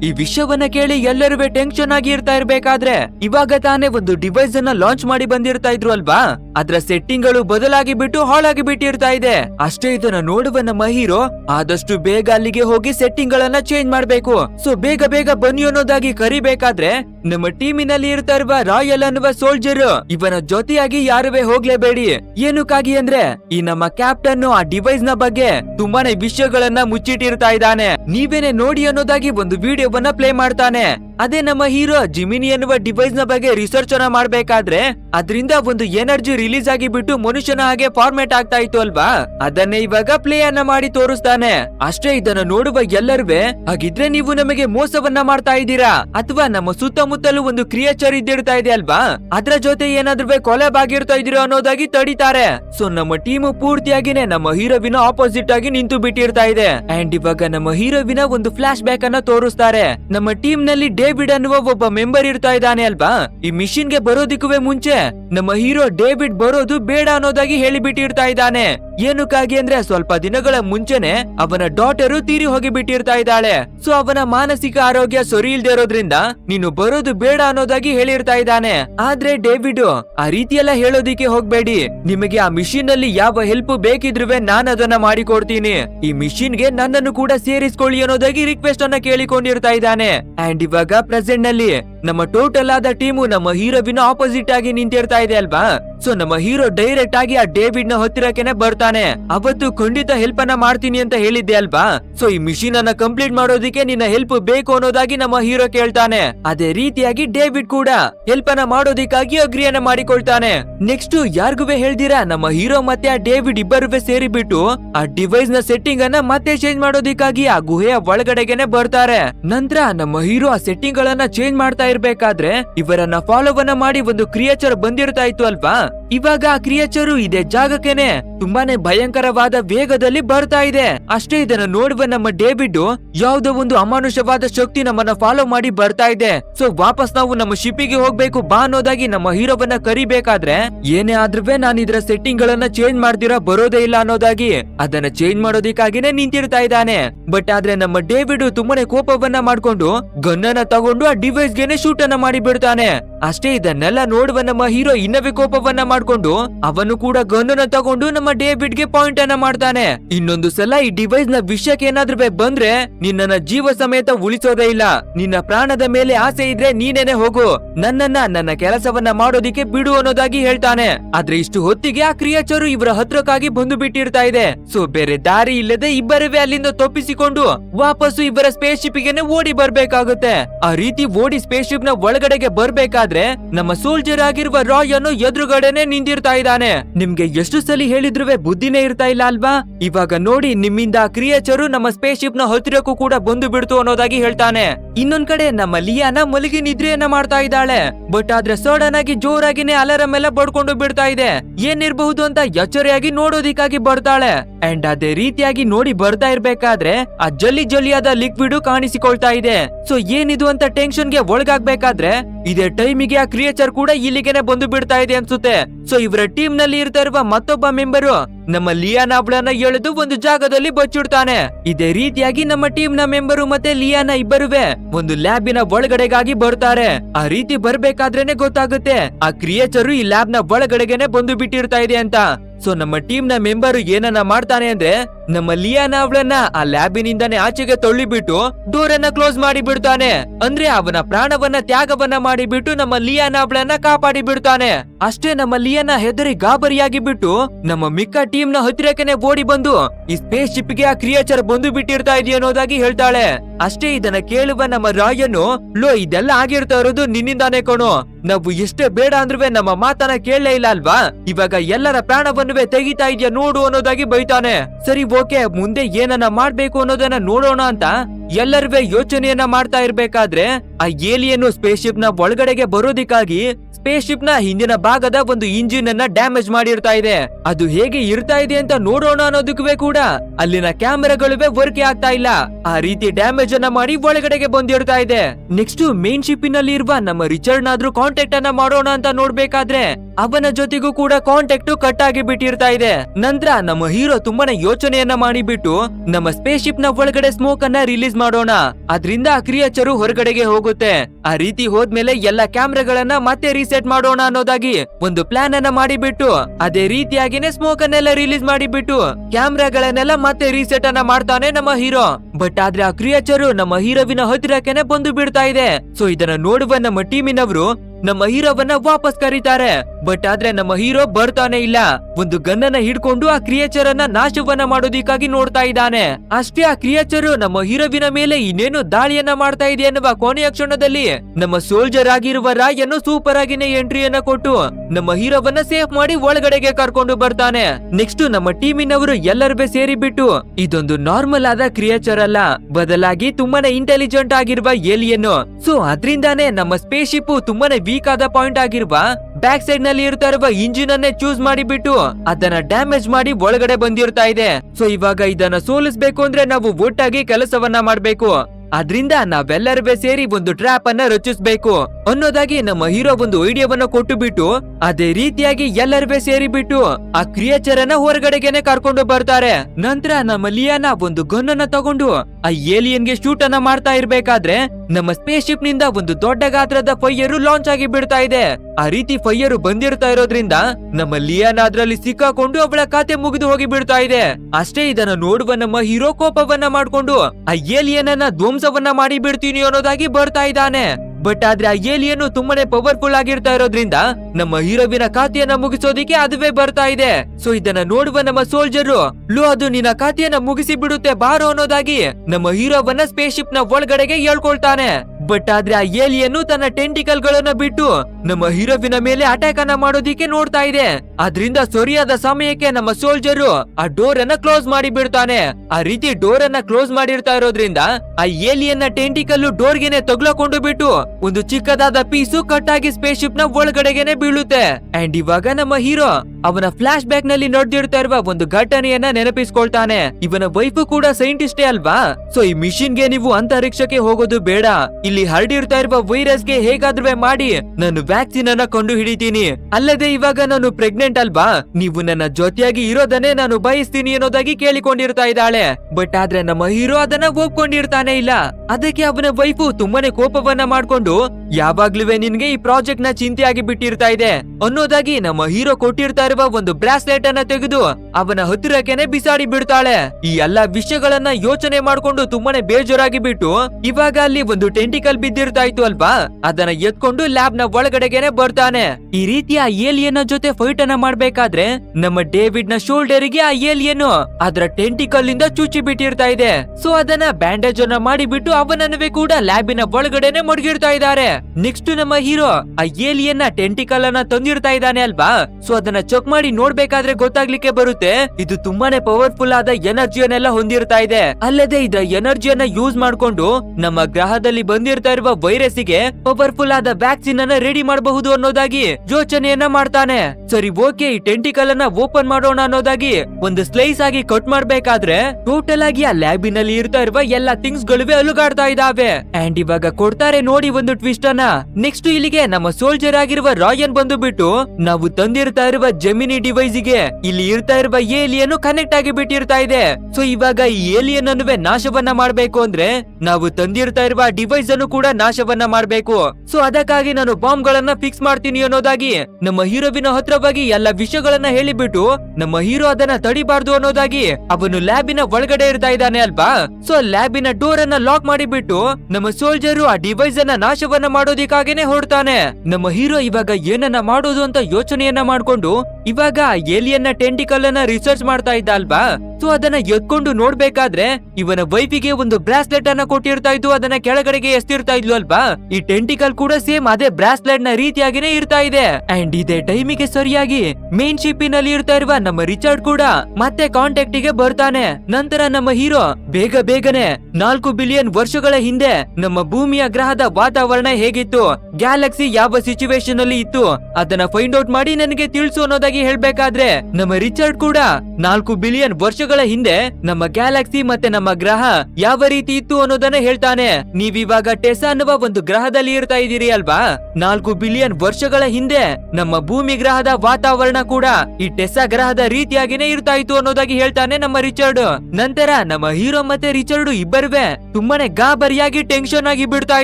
ಈ ವಿಷಯವನ್ನ ಕೇಳಿ ಎಲ್ಲರೂ ಟೆನ್ಷನ್ ಆಗಿ ಇರ್ತಾ ಇರ್ಬೇಕಾದ್ರೆ ಇವಾಗ ತಾನೇ ಒಂದು ಡಿವೈಸ್ ಅನ್ನ ಲಾಂಚ್ ಮಾಡಿ ಬಂದಿರ್ತಾ ಇದ್ರು ಅಲ್ವಾ? ಅದ್ರ ಸೆಟ್ಟಿಂಗ್ಗಳು ಬದಲಾಗಿ ಬಿಟ್ಟು ಹಾಳಾಗಿ ಬಿಟ್ಟಿರ್ತಾ ಇದೆ. ಅಷ್ಟೇ ಇದನ್ನ ನೋಡುವ ನಮ್ಮ ಹೀರೋ ಆದಷ್ಟು ಬೇಗ ಅಲ್ಲಿಗೆ ಹೋಗಿ ಸೆಟ್ಟಿಂಗ್ ಗಳನ್ನ ಚೇಂಜ್ ಮಾಡ್ಬೇಕು. ಸೊ ಬೇಗ ಬೇಗ ಬನ್ನಿ ಅನ್ನೋದಾಗಿ ಕರಿಬೇಕಾದ್ರೆ ನಮ್ಮ ಟೀಮಿನಲ್ಲಿ ಇರ್ತಾ ಇರುವ ರಾಯಲ್ ಅನ್ನುವ ಸೋಲ್ಜರ್ ಇವನ ಜೊತೆಯಾಗಿ ಯಾರುವೆ ಹೋಗ್ಲೇಬೇಡಿ. ಏನಕ್ಕಾಗಿ ಅಂದ್ರೆ ಈ ನಮ್ಮ ಕ್ಯಾಪ್ಟನ್ ಆ ಡಿವೈಸ್ನ ಬಗ್ಗೆ ತುಂಬಾನೇ ವಿಷಯಗಳನ್ನ ಮುಚ್ಚಿಟ್ಟಿರ್ತಾ ಇದ್ದಾನೆ. ನೀವೇನೆ ನೋಡಿ ಅನ್ನೋದಾಗಿ ಒಂದು ವಿಡಿಯೋವನ್ನ ಪ್ಲೇ ಮಾಡ್ತಾನೆ. ಅದೇ ನಮ್ಮ ಹೀರೋ ಜಿಮಿನಿ ಎನ್ನುವ ಡಿವೈಸ್ನ ಬಗ್ಗೆ ರಿಸರ್ಚ್ ಅನ್ನ ಮಾಡ್ಬೇಕಾದ್ರೆ ಅದರಿಂದ ಒಂದು ಎನರ್ಜಿ ರಿಲೀಸ್ ಆಗಿಬಿಟ್ಟು ಮನುಷ್ಯನ ಹಾಗೆ ಫಾರ್ಮೇಟ್ ಆಗ್ತಾ ಇತ್ತು ಅಲ್ವಾ? ಅದನ್ನೇ ಇವಾಗ ಪ್ಲೇ ಅನ್ನ ಮಾಡಿ ತೋರಿಸ್ತಾನೆ. ಅಷ್ಟೇ ಇದನ್ನ ನೋಡುವ ಎಲ್ಲರೂ ಹಾಗಿದ್ರೆ ನೀವು ನಮಗೆ ಮೋಸವನ್ನ ಮಾಡ್ತಾ ಇದ್ದೀರಾ? ಅಥವಾ ನಮ್ಮ ಸುತ್ತಮುತ್ತಲೂ ಒಂದು ಕ್ರಿಯೇಚರ್ ಇದ್ದಿರ್ತಾ ಇದೆ ಅಲ್ವಾ? ಅದ್ರ ಜೊತೆ ಏನಾದ್ರೂ ಕೊಲೆ ಆಗಿರ್ತಾ ಇದೀರೋ ಅನ್ನೋದಾಗಿ ತಡಿತಾರೆ. ಸೊ ನಮ್ಮ ಟೀಮ್ ಪೂರ್ತಿಯಾಗಿನೇ ನಮ್ಮ ಹೀರೋವಿನ ಆಪೋಸಿಟ್ ಆಗಿ ನಿಂತು ಬಿಟ್ಟಿರ್ತಾ ಇದೆ. ಅಂಡ್ ಇವಾಗ ನಮ್ಮ ಹೀರೋವಿನ ಒಂದು ಫ್ಲಾಶ್ ಬ್ಯಾಕ್ ಅನ್ನ ತೋರಿಸ್ತಾರೆ. ನಮ್ಮ ಟೀಮ್ನಲ್ಲಿ ಡೇವಿಡ್ ಅನ್ನುವ ಒಬ್ಬ ಮೆಂಬರ್ ಇರ್ತಾ ಇದ್ದಾನೆ ಅಲ್ವಾ? ಈ ಮಿಷಿನ್ಗೆ ಬರೋದಿಕ್ಕೂ ಮುಂಚೆ ನಮ್ಮ ಹೀರೋ ಡೇವಿಡ್ ಬರೋದು ಬೇಡ ಅನ್ನೋದಾಗಿ ಹೇಳಿಬಿಟ್ಟಿರ್ತಾ ಇದ್ದಾನೆ. ಏನಕ್ಕಾಗಿ ಅಂದ್ರೆ ಸ್ವಲ್ಪ ದಿನಗಳ ಮುಂಚೆನೆ ಅವನ ಡಾಟರು ತೀರಿ ಹೋಗಿ ಬಿಟ್ಟಿರ್ತಾ ಇದ್ದಾಳೆ. ಸೊ ಅವನ ಮಾನಸಿಕ ಆರೋಗ್ಯ ಸರಿ ಇಲ್ದೇ ಇರೋದ್ರಿಂದ ನೀನು ಬರೋದು ಬೇಡ ಅನ್ನೋದಾಗಿ ಹೇಳಿರ್ತಾ ಇದ್ದಾನೆ. ಆದ್ರೆ ಡೇವಿಡ್, ಆ ರೀತಿಯೆಲ್ಲ ಹೇಳೋದಿಕ್ಕೆ ಹೋಗ್ಬೇಡಿ. ನಿಮಗೆ ಆ ಮಿಷಿನ್ನಲ್ಲಿ ಯಾವ ಹೆಲ್ಪ್ ಬೇಕಿದ್ರುವೆ ನಾನು ಅದನ್ನ ಮಾಡಿಕೊಡ್ತೀನಿ. ಈ ಮಿಷಿನ್ಗೆ ನನ್ನನ್ನು ಕೂಡ ಸೇರಿಸ್ಕೊಳ್ಳಿ ಅನ್ನೋದಾಗಿ ರಿಕ್ವೆಸ್ಟ್ ಅನ್ನ ಕೇಳಿಕೊಂಡಿರ್ತಾ ಇದ್ದಾನೆ. ಅಂಡ್ ಇವಾಗ ಪ್ರೆಸೆಂಟ್ನಲ್ಲಿ ನಮ್ಮ ಟೋಟಲ್ ಆದ ಟೀಮು ನಮ್ಮ ಹೀರೋವಿನ ಆಪೋಸಿಟ್ ಆಗಿ ನಿಂತಿರ್ತಾ ಇದೆ ಅಲ್ವಾ? ಸೊ ನಮ್ಮ ಹೀರೋ ಡೈರೆಕ್ಟ್ ಆಗಿ ಆ ಡೇವಿಡ್ನ ಹತ್ತಿರಕ್ಕೆನೆ ಬರ್ತಾನೆ. ಅವತ್ತು ಖಂಡಿತ ಹೆಲ್ಪ್ ಅನ್ನ ಮಾಡ್ತೀನಿ ಅಂತ ಹೇಳಿದ್ದೆ ಅಲ್ವಾ? ಸೊ ಈ ಮಿಷಿನ್ ಅನ್ನ ಕಂಪ್ಲೀಟ್ ಮಾಡೋದಿಕ್ಕೆ ನಿನ್ನ ಹೆಲ್ಪ್ ಬೇಕು ಅನ್ನೋದಾಗಿ ನಮ್ಮ ಹೀರೋ ಕೇಳ್ತಾನೆ. ಅದೇ ರೀತಿಯಾಗಿ ಡೇವಿಡ್ ಕೂಡ ಹೆಲ್ಪ್ ಅನ್ನ ಮಾಡೋದಿಕ್ಕಾಗಿ ಅಗ್ರಿಯನ್ನ ಮಾಡಿಕೊಳ್ತಾನೆ. ನೆಕ್ಸ್ಟ್ ಯಾರಿಗೂ ಹೇಳ್ದಿರಾ? ನಮ್ಮ ಹೀರೋ ಮತ್ತೆ ಆ ಡೇವಿಡ್ ಇಬ್ಬರುವೆ ಸೇರಿಬಿಟ್ಟು ಆ ಡಿವೈಸ್ನ ಸೆಟ್ಟಿಂಗ್ ಅನ್ನ ಮತ್ತೆ ಚೇಂಜ್ ಮಾಡೋದಿಕ್ಕಾಗಿ ಆ ಗುಹೆಯ ಒಳಗಡೆಗೆನೆ ಬರ್ತಾರೆ. ನಂತರ ನಮ್ಮ ಹೀರೋ ಆ ಸೆಟ್ಟಿಂಗ್ ಗಳನ್ನ ಚೇಂಜ್ ಮಾಡ್ತಾ ಇರ್ಬೇಕಾದ್ರೆ ಇವರನ್ನ ಫಾಲೋವನ್ನ ಮಾಡಿ ಒಂದು ಕ್ರಿಯೇಚರ್ ಬಂದಿರ್ತಾ ಇತ್ತು ಅಲ್ವಾ? ಇವಾಗ ಆ ಕ್ರಿಯೇಚರು ಇದೇ ಜಾಗಕ್ಕೆನೆ ತುಂಬಾನೇ ಭಯಂಕರವಾದ ವೇಗದಲ್ಲಿ ಬರ್ತಾ ಇದೆ. ಅಷ್ಟೇ ಇದನ್ನ ನೋಡುವ ನಮ್ಮ ಡೇವಿಡ್ ಯಾವುದೋ ಒಂದು ಅಮಾನುಷವಾದ ಶಕ್ತಿ ನಮ್ಮನ್ನ ಫಾಲೋ ಮಾಡಿ ಬರ್ತಾ ಇದೆ. ಸೊ ವಾಪಸ್ ನಾವು ನಮ್ಮ ಶಿಪ್ಪಿಗೆ ಹೋಗ್ಬೇಕು, ಬಾ ಅನ್ನೋದಾಗಿ ನಮ್ಮ ಹೀರೋವನ್ನ ಕರಿಬೇಕಾದ್ರೆ ಏನೇ ಆದ್ರೂ ನಾನು ಇದರ ಸೆಟ್ಟಿಂಗ್ ಗಳನ್ನ ಚೇಂಜ್ ಮಾಡ್ದಿರಾ ಬರೋದೇ ಇಲ್ಲ ಅನ್ನೋದಾಗಿ ಅದನ್ನ ಚೇಂಜ್ ಮಾಡೋದಿಕ್ಕಾಗಿನೇ ನಿಂತಿರ್ತಾ ಇದ್ದಾನೆ. ಬಟ್ ಆದ್ರೆ ನಮ್ಮ ಡೇವಿಡ್ ತುಂಬಾನೇ ಕೋಪವನ್ನ ಮಾಡ್ಕೊಂಡು ಗನ್ನನ್ನ ತಗೊಂಡು ಆ ಡಿವೈಸ್ ಗೆನೆ ಶೂಟ್ ಅನ್ನ ಮಾಡಿ ಬಿಡ್ತಾನೆ. ಅಷ್ಟೇ ಇದನ್ನೆಲ್ಲ ನೋಡುವ ನಮ್ಮ ಹೀರೋ ಇನ್ನವೇ ಕೋಪವನ್ನ ಮಾಡ್ಕೊಂಡು, ಅವನು ಕೂಡ ಗನ್ನನ್ನ ತಗೊಂಡು ನಮ್ಮ ಡೇವಿಡ್ಗೆ ಪಾಯಿಂಟ್ ಅನ್ನ ಮಾಡ್ತಾನೆ. ಇನ್ನೊಂದು ಸಲ ಈ ಡಿವೈಸ್ನ ವಿಷಯಕ್ಕೆ ಏನಾದ್ರೂ ಬಂದ್ರೆ ನಿನ್ನನ್ನ ಜೀವ ಸಮೇತ ಉಳಿಸೋದೇ ಇಲ್ಲ. ನಿನ್ನ ಪ್ರಾಣದ ಮೇಲೆ ಆಸೆ ಇದ್ರೆ ನೀನೇನೆ ಹೋಗು. ನನ್ನನ್ನ ನನ್ನ ಕೆಲಸವನ್ನ ಮಾಡೋದಿಕ್ಕೆ ಬಿಡು ಅನ್ನೋದಾಗಿ ಹೇಳ್ತಾನೆ. ಆದ್ರೆ ಇಷ್ಟು ಹೊತ್ತಿಗೆ ಆ ಕ್ರಿಯಾಚರು ಇವರ ಹತ್ರಕ್ಕಾಗಿ ಬಂದು ಬಿಟ್ಟಿರ್ತಾ ಇದೆ. ಸೊ ಬೇರೆ ದಾರಿ ಇಲ್ಲದೆ ಇಬ್ಬರವೇ ಅಲ್ಲಿಂದ ತಪ್ಪಿಸಿಕೊಂಡು ವಾಪಸ್ಸು ಇವರ ಸ್ಪೇಸ್ ಶಿಪ್ ಗೆನೆ ಓಡಿ ಬರ್ಬೇಕಾಗುತ್ತೆ. ಆ ರೀತಿ ಓಡಿ ಸ್ಪೇಸ್ ಶಿಪ್ನ ಒಳಗಡೆಗೆ ಬರ್ಬೇಕಾದ್ರೆ ನಮ್ಮ ಸೋಲ್ಜರ್ ಆಗಿರುವ ರಾಯ್ ಅನ್ನು ಎದುರುಗಡೆನೆ ನಿಂತಿರ್ತಾ ಇದ್ದಾನೆ. ನಿಮ್ಗೆ ಎಷ್ಟು ಸಲ ಹೇಳಿದ್ರುವೆ ಬುದ್ಧಿನೇ ಇರ್ತಾ ಇಲ್ಲ ಅಲ್ವಾ? ಇವಾಗ ನೋಡಿ ನಿಮ್ಮಿಂದ ಕ್ರಿಯೇಚರು ನಮ್ಮ ಸ್ಪೇಸ್ ಶಿಪ್ನ ಹತ್ತಿರಕ್ಕೂ ಕೂಡ ಬಂದು ಬಿಡ್ತು ಅನ್ನೋದಾಗಿ ಹೇಳ್ತಾನೆ. ಇನ್ನೊಂದ್ ಕಡೆ ನಮ್ಮ ಲಿಯಾನ ಮಲಗಿ ನಿದ್ರೆಯನ್ನ ಮಾಡ್ತಾ ಇದ್ದಾಳೆ. ಬಟ್ ಆದ್ರೆ ಸಡನ್ ಆಗಿ ಜೋರಾಗಿನೇ ಅಲಾರಂ ಎಲ್ಲ ಬಡ್ಕೊಂಡು ಬಿಡ್ತಾ ಇದೆ. ಏನಿರ್ಬಹುದು ಅಂತ ಎಚ್ಚರಿಯಾಗಿ ನೋಡೋದಿಕ್ಕಾಗಿ ಬರ್ತಾಳೆ. ಅಂಡ್ ಅದೇ ರೀತಿಯಾಗಿ ನೋಡಿ ಬರ್ತಾ ಇರ್ಬೇಕಾದ್ರೆ ಆ ಜಲ್ಲಿ ಜಲ್ಲಿಯಾದ ಲಿಕ್ವಿಡ್ ಕಾಣಿಸಿಕೊಳ್ತಾ ಇದೆ. ಸೊ ಏನಿದು ಅಂತ ಟೆನ್ಷನ್ಗೆ ಒಳಗಾಗಿ ಆಗ್ಬೇಕಾದ್ರೆ ಇದೇ ಟೈಮಿಗೆ ಆ ಕ್ರಿಯೇಚರ್ ಕೂಡ ಇಲ್ಲಿಗೆನೆ ಬಂದು ಬಿಡ್ತಾ ಇದೆ ಅನ್ಸುತ್ತೆ. ಸೊ ಇವರ ಟೀಮ್ನಲ್ಲಿ ಇರ್ತಾ ಇರುವ ಮತ್ತೊಬ್ಬ ಮೆಂಬರು ನಮ್ಮ ಲಿಯಾನ ಅವಳನ್ನ ಎಳೆದು ಒಂದು ಜಾಗದಲ್ಲಿ ಬಚ್ಚಿಡ್ತಾನೆ. ಇದೇ ರೀತಿಯಾಗಿ ನಮ್ಮ ಟೀಮ್ನ ಮೆಂಬರು ಮತ್ತೆ ಲಿಯಾನ ಇಬ್ಬರುವೆ ಒಂದು ಲ್ಯಾಬಿನ ಒಳಗಡೆಗಾಗಿ ಬರ್ತಾರೆ. ಆ ರೀತಿ ಬರ್ಬೇಕಾದ್ರೇನೆ ಗೊತ್ತಾಗುತ್ತೆ. ಆ ಕ್ರಿಯೇಚರು ಈ ಲ್ಯಾಬ್ನ ಒಳಗಡೆಗೆನೆ ಬಂದು ಬಿಟ್ಟಿರ್ತಾ ಇದೆ ಅಂತ. ಸೊ ನಮ್ಮ ಟೀಮ್ನ ಮೆಂಬರ್ ಏನನ್ನ ಮಾಡ್ತಾನೆ ಅಂದ್ರೆ ನಮ್ಮ ಲಿಯಾನ ಅವಳನ್ನ ಆ ಲ್ಯಾಬಿನಿಂದಾನೆ ಆಚೆಗೆ ತಳ್ಳಿಬಿಟ್ಟು ಡೋರ್ ಅನ್ನ ಕ್ಲೋಸ್ ಮಾಡಿ ಬಿಡ್ತಾನೆ ಅಂದ್ರೆ ಅವನ ಪ್ರಾಣವನ್ನ, ತ್ಯಾಗವನ್ನ ಮಾಡಿಬಿಟ್ಟು ನಮ್ಮ ಲಿಯಾನ ಅವಳನ್ನ ಕಾಪಾಡಿ ಬಿಡ್ತಾನೆ ಅಷ್ಟೇ ನಮ್ಮ ಲಿಯಾನ ಹೆದರಿ ಗಾಬರಿಯಾಗಿ ಬಿಟ್ಟು ನಮ್ಮ ಮಿಕ್ಕ ಟೀಮ್ನ ಹತ್ತಿರಕ್ಕೆ ಓಡಿ ಬಂದು ಈ ಸ್ಪೇಸ್ ಶಿಪ್ಗೆ ಆ ಕ್ರಿಯೇಚರ್ ಬಂದು ಬಿಟ್ಟಿರ್ತಾ ಇದೆಯೋ ಅನ್ನೋದಾಗಿ ಹೇಳ್ತಾಳೆ. ಅಷ್ಟೇ ಇದನ್ನ ಕೇಳುವ ನಮ್ಮ ರಾಯನು, ಲೋ, ಇದೆಲ್ಲ ಆಗಿರ್ತಾ ಇರೋದು ನಿನ್ನಿಂದಾನೇ ಕಣೋ. ನಾವು ಎಷ್ಟೇ ಬೇಡ ಅಂದ್ರೆ ನಮ್ಮ ಮಾತನ್ನ ಕೇಳಲೇ ಇಲ್ಲ ಅಲ್ವಾ? ಇವಾಗ ಎಲ್ಲರ ಪ್ರಾಣವನ್ನುವೆ ತೆಗಿತಾ ಇದೆಯಾ ನೋಡು ಅನ್ನೋದಾಗಿ ಬೈತಾನೆ. ಸರಿ, ಓಕೆ, ಮುಂದೆ ಏನನ್ನ ಮಾಡ್ಬೇಕು ಅನ್ನೋದನ್ನ ನೋಡೋಣ ಅಂತ ಎಲ್ಲರೂ ಯೋಚನೆಯನ್ನ ಮಾಡ್ತಾ ಇರ್ಬೇಕಾದ್ರೆ ಆ ಏಲಿಯನ್ನು ಸ್ಪೇಸ್ ಶಿಪ್ನ ಒಳಗಡೆಗೆ ಬರೋದಿಕ್ಕಾಗಿ ಸ್ಪೇಸ್ ಶಿಪ್ನ ಹಿಂದಿನ ಭಾಗದ ಒಂದು ಇಂಜಿನ್ ಅನ್ನ ಡ್ಯಾಮೇಜ್ ಮಾಡಿರ್ತಾ ಇದೆ. ಅದು ಹೇಗೆ ಇರ್ತಾ ಇದೆ ಅಂತ ನೋಡೋಣ ಅನ್ನೋದಕ್ಕೆ ಕೂಡ ಅಲ್ಲಿನ ಕ್ಯಾಮೆರಾಗಳುವೆ ವರ್ಕ್ ಆಗ್ತಾ ಇಲ್ಲ. ಆ ರೀತಿ ಡ್ಯಾಮೇಜ್ ಅನ್ನ ಮಾಡಿ ಒಳಗಡೆಗೆ ಬಂದಿರ್ತಾ ಇದೆ. ನೆಕ್ಸ್ಟ್ ಮೇನ್ನಲ್ಲಿ ಇರುವ ನಮ್ಮ ರಿಚರ್ಡ್ ನಾದ್ರೂ ಕಾಂಟ್ಯಾಕ್ಟ್ ಅನ್ನ ಮಾಡೋಣ ಅಂತ ನೋಡ್ಬೇಕಾದ್ರೆ ಅವನ ಜೊತೆಗೂ ಕೂಡ ಕಾಂಟ್ಯಾಕ್ಟ್ ಕಟ್ ಆಗಿ ಬಿಟ್ಟಿರ್ತಾ ಇದೆ. ನಂತರ ನಮ್ಮ ಹೀರೋ ತುಂಬಾನೇ ಯೋಚನೆಯನ್ನ ಮಾಡಿಬಿಟ್ಟು ನಮ್ಮ ಸ್ಪೇಸ್ ಶಿಪ್ನ ಒಳಗಡೆ ಸ್ಮೋಕ್ ಅನ್ನ ರಿಲೀಸ್ ಮಾಡೋಣ. ಅದ್ರಿಂದ ಆ ಕ್ರಿಯೇಚರು ಹೊರಗಡೆಗೆ ಹೋಗುತ್ತೆ. ಆ ರೀತಿ ಹೋದ್ಮೇಲೆ ಎಲ್ಲಾ ಕ್ಯಾಮ್ರಾಗಳನ್ನ ಮತ್ತೆ ರೀಸೆಟ್ ಮಾಡೋಣ ಅನ್ನೋದಾಗಿ ಒಂದು ಪ್ಲಾನ್ ಅನ್ನ ಮಾಡಿಬಿಟ್ಟು, ಅದೇ ರೀತಿಯಾಗಿನೇ ಸ್ಮೋಕ್ ಅನ್ನೆಲ್ಲ ರಿಲೀಸ್ ಮಾಡಿಬಿಟ್ಟು, ಕ್ಯಾಮ್ರಾಗಳನ್ನೆಲ್ಲ ಮತ್ತೆ ರೀಸೆಟ್ ಅನ್ನ ಮಾಡ್ತಾನೆ ನಮ್ಮ ಹೀರೋ. ಬಟ್ ಆದ್ರೆ ಆ ಕ್ರಿಯೇಚರು ನಮ್ಮ ಹೀರೋವಿನ ಹತ್ತಿರಕ್ಕೆನೆ ಬಂದು ಬಿಡ್ತಾ ಇದೆ. ಸೊ ಇದನ್ನ ನೋಡುವ ನಮ್ಮ ಟೀಮಿನವರು ನಮ್ಮ ಹೀರೋವನ್ನ ವಾಪಸ್ ಕರೀತಾರೆ. ಬಟ್ ಆದ್ರೆ ನಮ್ಮ ಹೀರೋ ಬರ್ತಾನೆ ಇಲ್ಲ. ಒಂದು ಗನ್ನನ್ನ ಹಿಡ್ಕೊಂಡು ಆ ಕ್ರಿಯೇಚರ್ ಅನ್ನ ನಾಶವನ್ನ ಮಾಡೋದಿಕ್ಕಾಗಿ ನೋಡ್ತಾ ಇದ್ದಾನೆ. ಅಷ್ಟೇ ಆ ಕ್ರಿಯೇಚರ್ ನಮ್ಮ ಹೀರೋವಿನ ಮೇಲೆ ಇನ್ನೇನು ದಾಳಿಯನ್ನ ಮಾಡ್ತಾ ಇದೆ ಎನ್ನುವ ಕೊನೆಯ ಕ್ಷಣದಲ್ಲಿ ನಮ್ಮ ಸೋಲ್ಜರ್ ಆಗಿರುವ ರಾಯನ್ನು ಸೂಪರ್ ಆಗಿನೇ ಎಂಟ್ರಿಯನ್ನ ಕೊಟ್ಟು ನಮ್ಮ ಹೀರೋವನ್ನ ಸೇಫ್ ಮಾಡಿ ಒಳಗಡೆಗೆ ಕರ್ಕೊಂಡು ಬರ್ತಾನೆ. ನೆಕ್ಸ್ಟ್ ನಮ್ಮ ಟೀಮಿನವರು ಎಲ್ಲರೂ ಸೇರಿ ಬಿಟ್ಟು ಇದೊಂದು ನಾರ್ಮಲ್ ಆದ ಕ್ರಿಯೇಚರ್ ಅಲ್ಲ. ಬದಲಾಗಿ ತುಂಬಾನೇ ಇಂಟೆಲಿಜೆಂಟ್ ಆಗಿರುವ ಏಲಿಯನ್ನು ಸೊ ಅದ್ರಿಂದಾನೇ ನಮ್ಮ ಸ್ಪೇಸ್ ಶಿಪ್ ತುಂಬಾನೇ ವೀಕ್ ಆದ ಪಾಯಿಂಟ್ ಆಗಿರುವ ಬ್ಯಾಕ್ ಸೈಡ್ನಲ್ಲಿ ಇರ್ತಾ ಇರುವ ಇಂಜಿನ್ ಅನ್ನೇ ಚೂಸ್ ಮಾಡಿಬಿಟ್ಟು ಅದನ್ನ ಡ್ಯಾಮೇಜ್ ಮಾಡಿ ಒಳಗಡೆ ಬಂದಿರ್ತಾ ಇದೆ. ಸೊ ಇವಾಗ ಇದನ್ನ ಸೋಲಿಸಬೇಕು ಅಂದ್ರೆ ನಾವು ಒಟ್ಟಾಗಿ ಕೆಲಸವನ್ನ ಮಾಡ್ಬೇಕು. ಅದ್ರಿಂದ ನಾವೆಲ್ಲರೂ ಸೇರಿ ಒಂದು ಟ್ರ್ಯಾಪ್ ಅನ್ನ ರಚಿಸಬೇಕು. ಅನ್ನೋದಾಗಿ ನಮ್ಮ ಹೀರೋ ಒಂದು ಐಡಿಯಾವನ್ನ ಕೊಟ್ಟು ಬಿಟ್ಟು ಅದೇ ರೀತಿಯಾಗಿ ಎಲ್ಲರೂ ಸೇರಿ ಬಿಟ್ಟು ಆ ಕ್ರಿಯೇಚರ್ ಅನ್ನ ಹೊರಗಡೆಗೆನೆ ಕರ್ಕೊಂಡು ಬರ್ತಾರೆ. ನಂತರ ನಮ್ಮ ಲಿಯಾನ ಒಂದು ಗನ್ ಅನ್ನ ತಗೊಂಡು ಆ ಏಲಿಯನ್ಗೆ ಶೂಟ್ ಅನ್ನ ಮಾಡ್ತಾ ಇರ್ಬೇಕಾದ್ರೆ ನಮ್ಮ ಸ್ಪೇಸ್ ಶಿಪ್ನಿಂದ ಒಂದು ದೊಡ್ಡ ಗಾತ್ರದ ಫೈಯರ್ ಲಾಂಚ್ ಆಗಿ ಬಿಡ್ತಾ ಇದೆ. ಆ ರೀತಿ ಫೈಯರ್ ಬಂದಿರ್ತಾ ಇರೋದ್ರಿಂದ ನಮ್ಮ ಲಿಯಾನ ಅದ್ರಲ್ಲಿ ಸಿಕ್ಕಾಕೊಂಡು ಅವಳ ಖಾತೆ ಮುಗಿದು ಹೋಗಿ ಬಿಡ್ತಾ ಇದೆ. ಅಷ್ಟೇ ಇದನ್ನ ನೋಡುವ ನಮ್ಮ ಹೀರೋ ಕೋಪವನ್ನ ಮಾಡ್ಕೊಂಡು ಆ ಏಲಿಯನ್ ಅನ್ನ ಧ್ವಂಸವನ್ನ ಮಾಡಿ ಬಿಡ್ತೀನಿ ಅನ್ನೋದಾಗಿ ಬರ್ತಾ ಇದ್ದಾನೆ. ಬಟ್ ಆದ್ರೆ ಆ ಏಲಿಯನ್ನು ತುಂಬಾನೇ ಪವರ್ಫುಲ್ ಆಗಿರ್ತಾ ಇರೋದ್ರಿಂದ ನಮ್ಮ ಹೀರೋವಿನ ಖಾತೆಯನ್ನ ಮುಗಿಸೋದಿಕ್ಕೆ ಅದುವೇ ಬರ್ತಾ ಇದೆ. ಸೊ ಇದನ್ನ ನೋಡುವ ನಮ್ಮ ಸೋಲ್ಜರು ಲೋ ಅದು ನಿನ್ನ ಖಾತೆಯನ್ನ ಮುಗಿಸಿ ಬಿಡುತ್ತೆ, ಬಾರೋ ಅನ್ನೋದಾಗಿ ನಮ್ಮ ಹೀರೋವನ್ನ ಸ್ಪೇಸ್ ಶಿಪ್ನ ಒಳಗಡೆಗೆ ಹೇಳ್ಕೊಳ್ತಾನೆ ಬಟ್ ಆದ್ರೆ ಆ ಏಲಿಯನ್ನು ತನ್ನ ಟೆಂಟಿಕಲ್ ಗಳನ್ನ ಬಿಟ್ಟು ನಮ್ಮ ಹೀರೋವಿನ ಮೇಲೆ ಅಟ್ಯಾಕ್ ಅನ್ನ ಮಾಡೋದಿಕ್ಕೆ ನೋಡ್ತಾ ಇದೆ. ಅದ್ರಿಂದ ಸರಿಯಾದ ಸಮಯಕ್ಕೆ ನಮ್ಮ ಸೋಲ್ಜರು ಆ ಡೋರ್ ಅನ್ನ ಕ್ಲೋಸ್ ಮಾಡಿ ಬಿಡ್ತಾನೆ. ಆ ರೀತಿ ಡೋರ್ ಅನ್ನ ಕ್ಲೋಸ್ ಮಾಡಿರ್ತಾ ಇರೋದ್ರಿಂದ ಆ ಏಲಿಯನ್ನ ಟೆಂಟಿಕಲ್ಲು ಡೋರ್ಗೆನೆ ತಗ್ಲಕೊಂಡು ಬಿಟ್ಟು ಒಂದು ಚಿಕ್ಕದಾದ ಪೀಸು ಕಟ್ ಆಗಿ ಸ್ಪೇಸ್ ಶಿಪ್ನ ಒಳಗಡೆಗೆನೆ ಬೀಳುತ್ತೆ. ಅಂಡ್ ಇವಾಗ ನಮ್ಮ ಹೀರೋ ಅವನ ಫ್ಲಾಶ್ ಬ್ಯಾಕ್ನಲ್ಲಿ ನಡೆದಿರ್ತಾ ಇರುವ ಒಂದು ಘಟನೆಯನ್ನ ನೆನಪಿಸ್ಕೊಳ್ತಾನೆ. ಇವನ ವೈಫ್ ಕೂಡ ಸೈಂಟಿಸ್ಟ್ ಅಲ್ವಾ? ಸೊ ಈ ಮಿಷಿನ್ಗೆ ನೀವು ಅಂತರಿಕ್ಷಕ್ಕೆ ಹೋಗೋದು ಬೇಡ. ಇಲ್ಲಿ ಹರಡಿರ್ತಾ ಇರುವ ವೈರಸ್ಗೆ ಹೇಗಾದ್ರೂ ಮಾಡಿ, ನಾನು ವ್ಯಾಕ್ಸಿನ್ ಅನ್ನ ಕೊಂಡು ಹಿಡಿತೀನಿ ಅಲ್ಲದೆ ಇವಾಗ ನಾನು ಪ್ರೆಗ್ನೆಂಟ್ ಅಲ್ವಾ? ನೀವು ನನ್ನ ಜೊತೆಯಾಗಿ ಇರೋದನ್ನೇ ನಾನು ಬಯಸ್ತೀನಿ ಅನ್ನೋದಾಗಿ ಕೇಳಿಕೊಂಡಿರ್ತಾ ಇದ್ದಾಳೆ. ಬಟ್ ಆದ್ರೆ ನಮ್ಮ ಹೀರೋ ಅದನ್ನ ಒಪ್ಕೊಂಡಿರ್ತಾನೆ ಇಲ್ಲ. ಅದಕ್ಕೆ ಅವನ ವೈಫು ತುಂಬಾನೇ ಕೋಪವನ್ನ ಮಾಡ್ಕೊಂಡು ಯಾವಾಗ್ಲೂ ನಿನ್ಗೆ ಈ ಪ್ರಾಜೆಕ್ಟ್ನ ಚಿಂತೆಯಾಗಿ ಬಿಟ್ಟಿರ್ತಾ ಇದೆ ಅನ್ನೋದಾಗಿ ನಮ್ಮ ಹೀರೋ ಕೊಟ್ಟಿರ್ತಾ ಒಂದು ಬ್ರಾಸ್ಲೆಟ್ ಅನ್ನ ತೆಗೆದು ಅವನ ಹತ್ತಿರಕ್ಕೆನೆ ಬಿಸಾಡಿ ಬಿಡ್ತಾಳೆ. ಈ ಎಲ್ಲಾ ವಿಷಯಗಳನ್ನ ಯೋಚನೆ ಮಾಡ್ಕೊಂಡು ತುಂಬಾನೇ ಬೇಜಾರಾಗಿ ಬಿಟ್ಟು ಇವಾಗ ಅಲ್ಲಿ ಒಂದು ಟೆಂಟಿಕಲ್ ಬಿದ್ದಿರ್ತಾ ಇತ್ತು ಅಲ್ವಾ? ಅದನ್ನ ಎತ್ಕೊಂಡು ಲ್ಯಾಬ್ನ ಒಳಗಡೆಗೆನೆ ಬರ್ತಾನೆ. ಈ ರೀತಿಯ ಏಲಿಯನ್ ಜೊತೆ ಫೈಟ್ ಅನ್ನ ಮಾಡ್ಬೇಕಾದ್ರೆ ನಮ್ಮ ಡೇವಿಡ್ನ ಶೋಲ್ಡರ್ಗೆ ಆ ಏಲಿಯನ್ ಅದರ ಟೆಂಟಿಕಲ್ ಇಂದ ಚುಚ್ಚಿ ಬಿಟ್ಟಿರ್ತಾ ಇದೆ. ಸೊ ಅದನ್ನ ಬ್ಯಾಂಡೇಜ್ ಅನ್ನ ಮಾಡಿಬಿಟ್ಟು ಅವನನ್ನುವೆ ಕೂಡ ಲ್ಯಾಬಿನ ಒಳಗಡೆನೆ ಮಡಗಿರ್ತಾ ಇದ್ದಾರೆ. ನೆಕ್ಸ್ಟ್ ನಮ್ಮ ಹೀರೋ ಆ ಏಲಿಯನ್ನ ಟೆಂಟಿಕಲ್ ಅನ್ನ ತಂದಿರ್ತಾ ಇದ್ದಾನೆ ಅಲ್ವಾ? ಸೊ ಅದನ್ನ ಚೆಕ್ ಮಾಡಿ ನೋಡ್ಬೇಕಾದ್ರೆ ಗೊತ್ತಾಗ್ಲಿಕ್ಕೆ ಬರುತ್ತೆ. ಇದು ತುಂಬಾನೇ ಪವರ್ಫುಲ್ ಆದ ಎನರ್ಜಿಯನ್ನೆಲ್ಲ ಹೊಂದಿರ್ತಾ ಇದೆ. ಅಲ್ಲದೆ ಇದರ ಎನರ್ಜಿಯನ್ನ ಯೂಸ್ ಮಾಡ್ಕೊಂಡು ನಮ್ಮ ಗ್ರಹದಲ್ಲಿ ಬಂದಿರ್ತಾ ಇರುವ ವೈರಸ್ಗೆ ಪವರ್ಫುಲ್ ಆದ ವ್ಯಾಕ್ಸಿನ್ ಅನ್ನ ರೆಡಿ ಮಾಡಬಹುದು ಅನ್ನೋದಾಗಿ ಯೋಚನೆಯನ್ನ ಮಾಡ್ತಾನೆ. ಸರಿ ಓಕೆ ಈ ಟೆಂಟಿಕಲ್ ಅನ್ನ ಓಪನ್ ಮಾಡೋಣ ಅನ್ನೋದಾಗಿ ಒಂದು ಸ್ಲೈಸ್ ಆಗಿ ಕಟ್ ಮಾಡ್ಬೇಕಾದ್ರೆ ಟೋಟಲ್ ಆಗಿ ಆ ಲ್ಯಾಬಿನಲ್ಲಿ ಇರ್ತಾ ಇರುವ ಎಲ್ಲಾ ಥಿಂಗ್ಸ್ ಗಳಿವೆ ಅಲುಗಾಡ್ತಾ ಇದಾವೆ. ಅಂಡ್ ಇವಾಗ ಕೊಡ್ತಾರೆ ನೋಡಿ ಒಂದು ಟ್ವಿಸ್ಟ್ ಅನ್ನ. ನೆಕ್ಸ್ಟ್ ಇಲ್ಲಿಗೆ ನಮ್ಮ ಸೋಲ್ಜರ್ ಆಗಿರುವ ರಾಯನ್ ಬಂದು ಬಿಟ್ಟು ನಾವು ತಂದಿರ್ತಾ ಇರುವ ಜೆಮಿನಿ ಡಿವೈಸ್ಗೆ ಇಲ್ಲಿ ಇರ್ತಾ ಇರುವ ಏಲಿಯನ್ ಕನೆಕ್ಟ್ ಆಗಿ ಬಿಟ್ಟಿರ್ತಾ ಇದೆ. ಸೊ ಇವಾಗ ಈ ಏಲಿಯನ್ ಅನ್ನುವೆ ನಾಶವನ್ನ ಮಾಡ್ಬೇಕು ಅಂದ್ರೆ ನಾವು ತಂದಿರ್ತಾ ಇರುವ ಡಿವೈಸ್ ಅನ್ನು ಕೂಡ ನಾಶವನ್ನ ಮಾಡ್ಬೇಕು. ಸೊ ಅದಕ್ಕಾಗಿ ನಾನು ಬಾಂಬ್ ಗಳನ್ನ ಫಿಕ್ಸ್ ಮಾಡ್ತೀನಿ ಅನ್ನೋದಾಗಿ, ನಮ್ಮ ಹೀರೋವಿನ ಹತ್ರವಾಗಿ ಎಲ್ಲ ವಿಷಯಗಳನ್ನ ಹೇಳಿಬಿಟ್ಟು ನಮ್ಮ ಹೀರೋ ಅದನ್ನ ತಡಿಬಾರ್ದು ಅನ್ನೋದಾಗಿ ಅವನು ಲ್ಯಾಬಿನ ಒಳಗಡೆ ಇರ್ತಾ ಇದ್ದಾನೆ ಅಲ್ವಾ? ಸೊ ಲ್ಯಾಬಿನ ಡೋರ್ ಅನ್ನ ಲಾಕ್ ಮಾಡಿಬಿಟ್ಟು ನಮ್ಮ ಸೋಲ್ಜರ್ ಆ ಡಿವೈಸ್ ಅನ್ನ ನಾಶವನ್ನ ಮಾಡೋದಿಕ್ಕಾಗೇನೆ ಹೊರಡ್ತಾನೆ. ನಮ್ಮ ಹೀರೋ ಇವಾಗ ಏನನ್ನ ಮಾಡೋದು ಅಂತ ಯೋಚನೆಯನ್ನ ಮಾಡ್ಕೊಂಡು ಇವಾಗ ಏಲಿಯನ್ನ ಟೆಂಟಿಕಲ್ ಅನ್ನ ರಿಸರ್ಚ್ ಮಾಡ್ತಾ ಇದ್ದ ಅಲ್ವಾ? ಸೊ ಅದನ್ನ ಎತ್ಕೊಂಡು ನೋಡ್ಬೇಕಾದ್ರೆ ಇವನ ವೈಫಿಗೆ ಒಂದು ಬ್ರಾಸ್ಲೆಟ್ ಅನ್ನ ಕೊಟ್ಟಿರ್ತಾ ಇದ್ದು ಅದನ್ನ ಕೆಳಗಡೆಗೆ ಎಸ್ತಿರ್ತಾ ಇದ್ಲು ಅಲ್ವಾ? ಈ ಟೆಂಟಿಕಲ್ ಕೂಡ ಸೇಮ್ ಅದೇ ಬ್ರಾಸ್ಲೆಟ್ನ ರೀತಿಯಾಗಿನೇ ಇರ್ತಾ ಇದೆ. ಅಂಡ್ ಇದೇ ಟೈಮಿಗೆ ಸರಿಯಾಗಿ ಮೇನ್ ಶಿಪ್ಪಿನಲ್ಲಿ ಇರ್ತಾ ಇರುವ ನಮ್ಮ ರಿಚರ್ಡ್ ಕೂಡ ಮತ್ತೆ ಕಾಂಟ್ಯಾಕ್ಟ್ಗೆ ಬರ್ತಾನೆ. ನಂತರ ನಮ್ಮ ಹೀರೋ ಬೇಗ ಬೇಗನೆ ನಾಲ್ಕು ಬಿಲಿಯನ್ ವರ್ಷಗಳ ಹಿಂದೆ ನಮ್ಮ ಭೂಮಿಯ ಗ್ರಹದ ವಾತಾವರಣ ಹೇಗಿತ್ತು ಗ್ಯಾಲಕ್ಸಿ ಯಾವ ಸಿಚುವೇಶನ್ ಅಲ್ಲಿ ಇತ್ತು ಅದನ್ನ ಫೈಂಡ್ ಔಟ್ ಮಾಡಿ ನನಗೆ ತಿಳಿಸು ಅನ್ನೋದಾಗಿ ಹೇಳ್ಬೇಕಾದ್ರೆ ನಮ್ಮ ರಿಚರ್ಡ್ ಕೂಡ ನಾಲ್ಕು ಬಿಲಿಯನ್ ವರ್ಷಗಳ ಹಿಂದೆ ನಮ್ಮ ಗ್ಯಾಲಕ್ಸಿ ಮತ್ತೆ ನಮ್ಮ ಗ್ರಹ ಯಾವ ರೀತಿ ಇತ್ತು ಅನ್ನೋದನ್ನ ಹೇಳ್ತಾನೆ. ನೀವಿವಾಗ ಟೆಸಾ ಅನ್ನುವ ಒಂದು ಗ್ರಹದಲ್ಲಿ ಇರ್ತಾ ಇದ್ದೀರಿ ಅಲ್ವಾ? ನಾಲ್ಕು ಬಿಲಿಯನ್ ವರ್ಷಗಳ ಹಿಂದೆ ನಮ್ಮ ಭೂಮಿ ಗ್ರಹದ ವಾತಾವರಣ ಕೂಡ ಈ ಟೆಸಾ ಗ್ರಹದ ರೀತಿಯಾಗಿನೇ ಇರ್ತಾ ಇತ್ತು ಅನ್ನೋದಾಗಿ ಹೇಳ್ತಾನೆ ನಮ್ಮ ರಿಚರ್ಡ್. ನಂತರ ನಮ್ಮ ಹೀರೋ ಮತ್ತೆ ರಿಚರ್ಡ್ ಇಬ್ಬರುವೆ ತುಂಬಾನೇ ಗಾಬರಿಯಾಗಿ ಟೆನ್ಷನ್ ಆಗಿ ಬಿಡ್ತಾ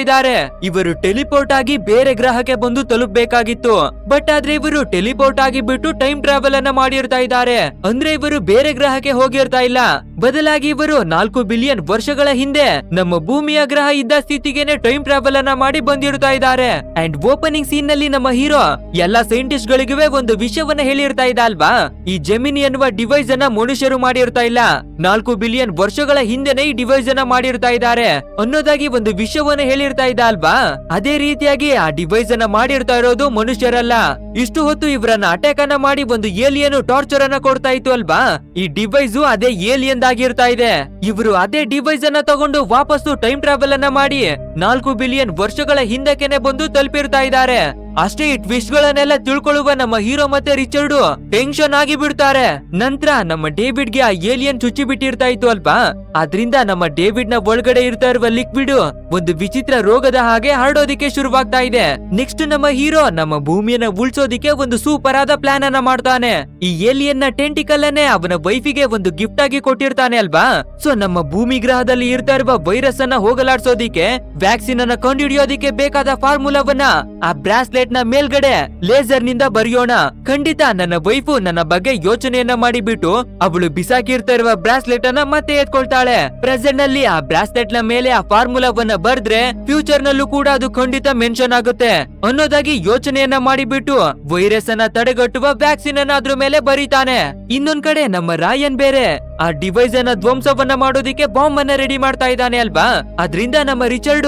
ಇದ್ದಾರೆ. ಇವರು ಟೆಲಿಪೋರ್ಟ್ ಆಗಿ ಬೇರೆ ಗ್ರಹಕ್ಕೆ ಬಂದು ತಲುಪಬೇಕಾಗಿತ್ತು. ಬಟ್ ಆದ್ರೆ ಇವರು ಟೆಲಿಪೋರ್ಟ್ ಆಗಿ ಬಿಟ್ಟು ಟೈಮ್ ಟ್ರಾವೆಲ್ ಅನ್ನ ಮಾಡಿರ್ತಾ ಇದ್ದಾರೆ. ಅಂದ್ರೆ ಇವರು ಬೇರೆ ಗ್ರಹಕ್ಕೆ ಹೋಗಿರ್ತಾ ಇಲ್ಲ. ಬದಲಾಗಿ ಇವರು ನಾಲ್ಕು ಬಿಲಿಯನ್ ವರ್ಷಗಳ ಹಿಂದೆ ನಮ್ಮ ಭೂಮಿಯ ಗ್ರಹ ಇದ್ದ ಸ್ಥಿತಿಗೆನೆ ಟೈಮ್ ಟ್ರಾವೆಲ್ ಅನ್ನ ಮಾಡಿ ಬಂದಿರ್ತಾ ಇದ್ದಾರೆ. ಅಂಡ್ ಓಪನಿಂಗ್ ಸೀನ್ನಲ್ಲಿ ನಮ್ಮ ಹೀರೋ ಎಲ್ಲಾ ಸೈಂಟಿಸ್ಟ್ ಗಳಿಗೂ ಒಂದು ವಿಷಯವನ್ನ ಹೇಳಿರ್ತಾ ಇದ್ದ ಅಲ್ವಾ? ಈ ಜೆಮಿನಿ ಎನ್ನುವ ಡಿವೈಸ್ ಅನ್ನ ಮನುಷ್ಯರು ಮಾಡಿರ್ತಾ ಇಲ್ಲ. ನಾಲ್ಕು ಬಿಲಿಯನ್ ವರ್ಷಗಳ ಹಿಂದೆನೆ ಈ ಡಿವೈಸ್ ಅನ್ನ ಮಾಡಿರ್ತಾ ಇದ್ದಾರೆ. ಅನ್ನೋದಾಗಿ ಒಂದು ವಿಷಯವನ್ನ ಹೇಳಿರ್ತಾ ಇದ್ದ ಅಲ್ವಾ? ಅದೇ ರೀತಿಯಾಗಿ ಆ ಡಿವೈಸ್ ಅನ್ನ ಮಾಡಿರ್ತಾ ಇರೋದು ಮನುಷ್ಯರಲ್ಲ. ಇಷ್ಟು ಹೊತ್ತು ಇವರನ್ನ ಅಟ್ಯಾಕ್ ಅನ್ನ ಮಾಡಿ ಒಂದು ಏಲಿಯನ್ ಟಾರ್ಚರ್ ಅನ್ನ ಕೊಡ್ತಾ ಇತ್ತು ಅಲ್ವಾ? ಈ ಡಿವೈಸ್ ಅದೇ ಏಲಿಯನ್ ಆಗಿರ್ತಾ ಇದೆ. ಇವರು ಅದೇ ಡಿವೈಸ್ ಅನ್ನ ತಗೊಂಡು ವಾಪಸ್ಸು ಟೈಮ್ ಟ್ರಾವೆಲ್ ಅನ್ನ ಮಾಡಿ ನಾಲ್ಕು ಬಿಲಿಯನ್ ವರ್ಷಗಳ ಹಿಂದಕ್ಕೆನೆ ಬಂದು ತಲುಪಿರ್ತಾ ಇದ್ದಾರೆ. ಅಷ್ಟೇ ಈ ಟ್ವಿಸ್ಟ್ ಗಳನ್ನೆಲ್ಲ ತಿಳ್ಕೊಳ್ಳುವ ನಮ್ಮ ಹೀರೋ ಮತ್ತೆ ರಿಚರ್ಡ್ ಟೆನ್ಷನ್ ಆಗಿ ಬಿಡ್ತಾರೆ ನಂತರ ನಮ್ಮ ಡೇವಿಡ್ಗೆ ಆ ಏಲಿಯನ್ ಚುಚ್ಚಿ ಬಿಟ್ಟಿರ್ತಾ ಇತ್ತು ಅಲ್ವಾ? ಅದ್ರಿಂದ ನಮ್ಮ ಡೇವಿಡ್ನ ಒಳಗಡೆ ಇರ್ತಾ ಇರುವ ಲಿಕ್ವಿಡ್ ಒಂದು ವಿಚಿತ್ರ ರೋಗದ ಹಾಗೆ ಹರಡೋದಿಕ್ಕೆ ಶುರುವಾಗ್ತಾ ಇದೆ. ನೆಕ್ಸ್ಟ್ ನಮ್ಮ ಹೀರೋ ನಮ್ಮ ಭೂಮಿಯನ್ನ ಉಳ್ಸೋದಿಕ್ಕೆ ಒಂದು ಸೂಪರ್ ಆದ ಪ್ಲಾನ್ ಅನ್ನ ಮಾಡ್ತಾನೆ. ಈ ಏಲಿಯನ್ನ ಟೆಂಟಿಕಲ್ ಅನ್ನೇ ಅವನ ವೈಫಿಗೆ ಒಂದು ಗಿಫ್ಟ್ ಆಗಿ ಕೊಟ್ಟಿರ್ತಾನೆ ಅಲ್ವಾ? ಸೊ ನಮ್ಮ ಭೂಮಿ ಗ್ರಹದಲ್ಲಿ ಇರ್ತಾ ಇರುವ ವೈರಸ್ ಅನ್ನ ಹೋಗಲಾಡ್ಸೋದಿಕ್ಕೆ ವ್ಯಾಕ್ಸಿನ್ ಅನ್ನ ಕಂಡುಹಿಡಿಯೋದಿಕ್ಕೆ ಬೇಕಾದ ಫಾರ್ಮುಲಾವನ್ನ ಆ ಬ್ರಾಸ್ಲೆಟ್ನ ಮೇಲ್ಗಡೆ ಲೇಸರ್ನಿಂದ ಬರೆಯೋಣ. ಖಂಡಿತ ನನ್ನ ವೈಫು ನನ್ನ ಬಗ್ಗೆ ಯೋಚನೆಯನ್ನ ಮಾಡಿಬಿಟ್ಟು ಅವಳು ಬಿಸಾಕಿರ್ತಾ ಇರುವ ಬ್ರಾಸ್ಲೆಟ್ ಅನ್ನ ಮತ್ತೆ ಎತ್ಕೊಳ್ತಾಳೆ. ಪ್ರೆಸೆಂಟ್ನಲ್ಲಿ ಆ ಬ್ರಾಸ್ಲೆಟ್ನ ಮೇಲೆ ಆ ಫಾರ್ಮುಲಾವನ್ನ ಬರ್ದ್ರೆ ಫ್ಯೂಚರ್ ನಲ್ಲೂ ಕೂಡ ಅದು ಖಂಡಿತ ಮೆನ್ಷನ್ ಆಗುತ್ತೆ. ಅನ್ನೋದಾಗಿ ಯೋಚನೆಯನ್ನ ಮಾಡಿಬಿಟ್ಟು ವೈರಸ್ ಅನ್ನ ತಡೆಗಟ್ಟುವ ವ್ಯಾಕ್ಸಿನ್ ಅನ್ನ ಅದ್ರ ಮೇಲೆ ಬರೀತಾನೆ. ಇನ್ನೊಂದ್ ಕಡೆ ನಮ್ಮ ರಾಯನ್ ಬೇರೆ. ಆ ಡಿವೈಸ್ ಅನ್ನ ಧ್ವಂಸವನ್ನ ಮಾಡೋದಿಕ್ಕೆ ಬಾಂಬ್ ಅನ್ನ ರೆಡಿ ಮಾಡ್ತಾ ಇದ್ದಾನೆ ಅಲ್ವಾ? ಅದ್ರಿಂದ ನಮ್ಮ ರಿಚರ್ಡ್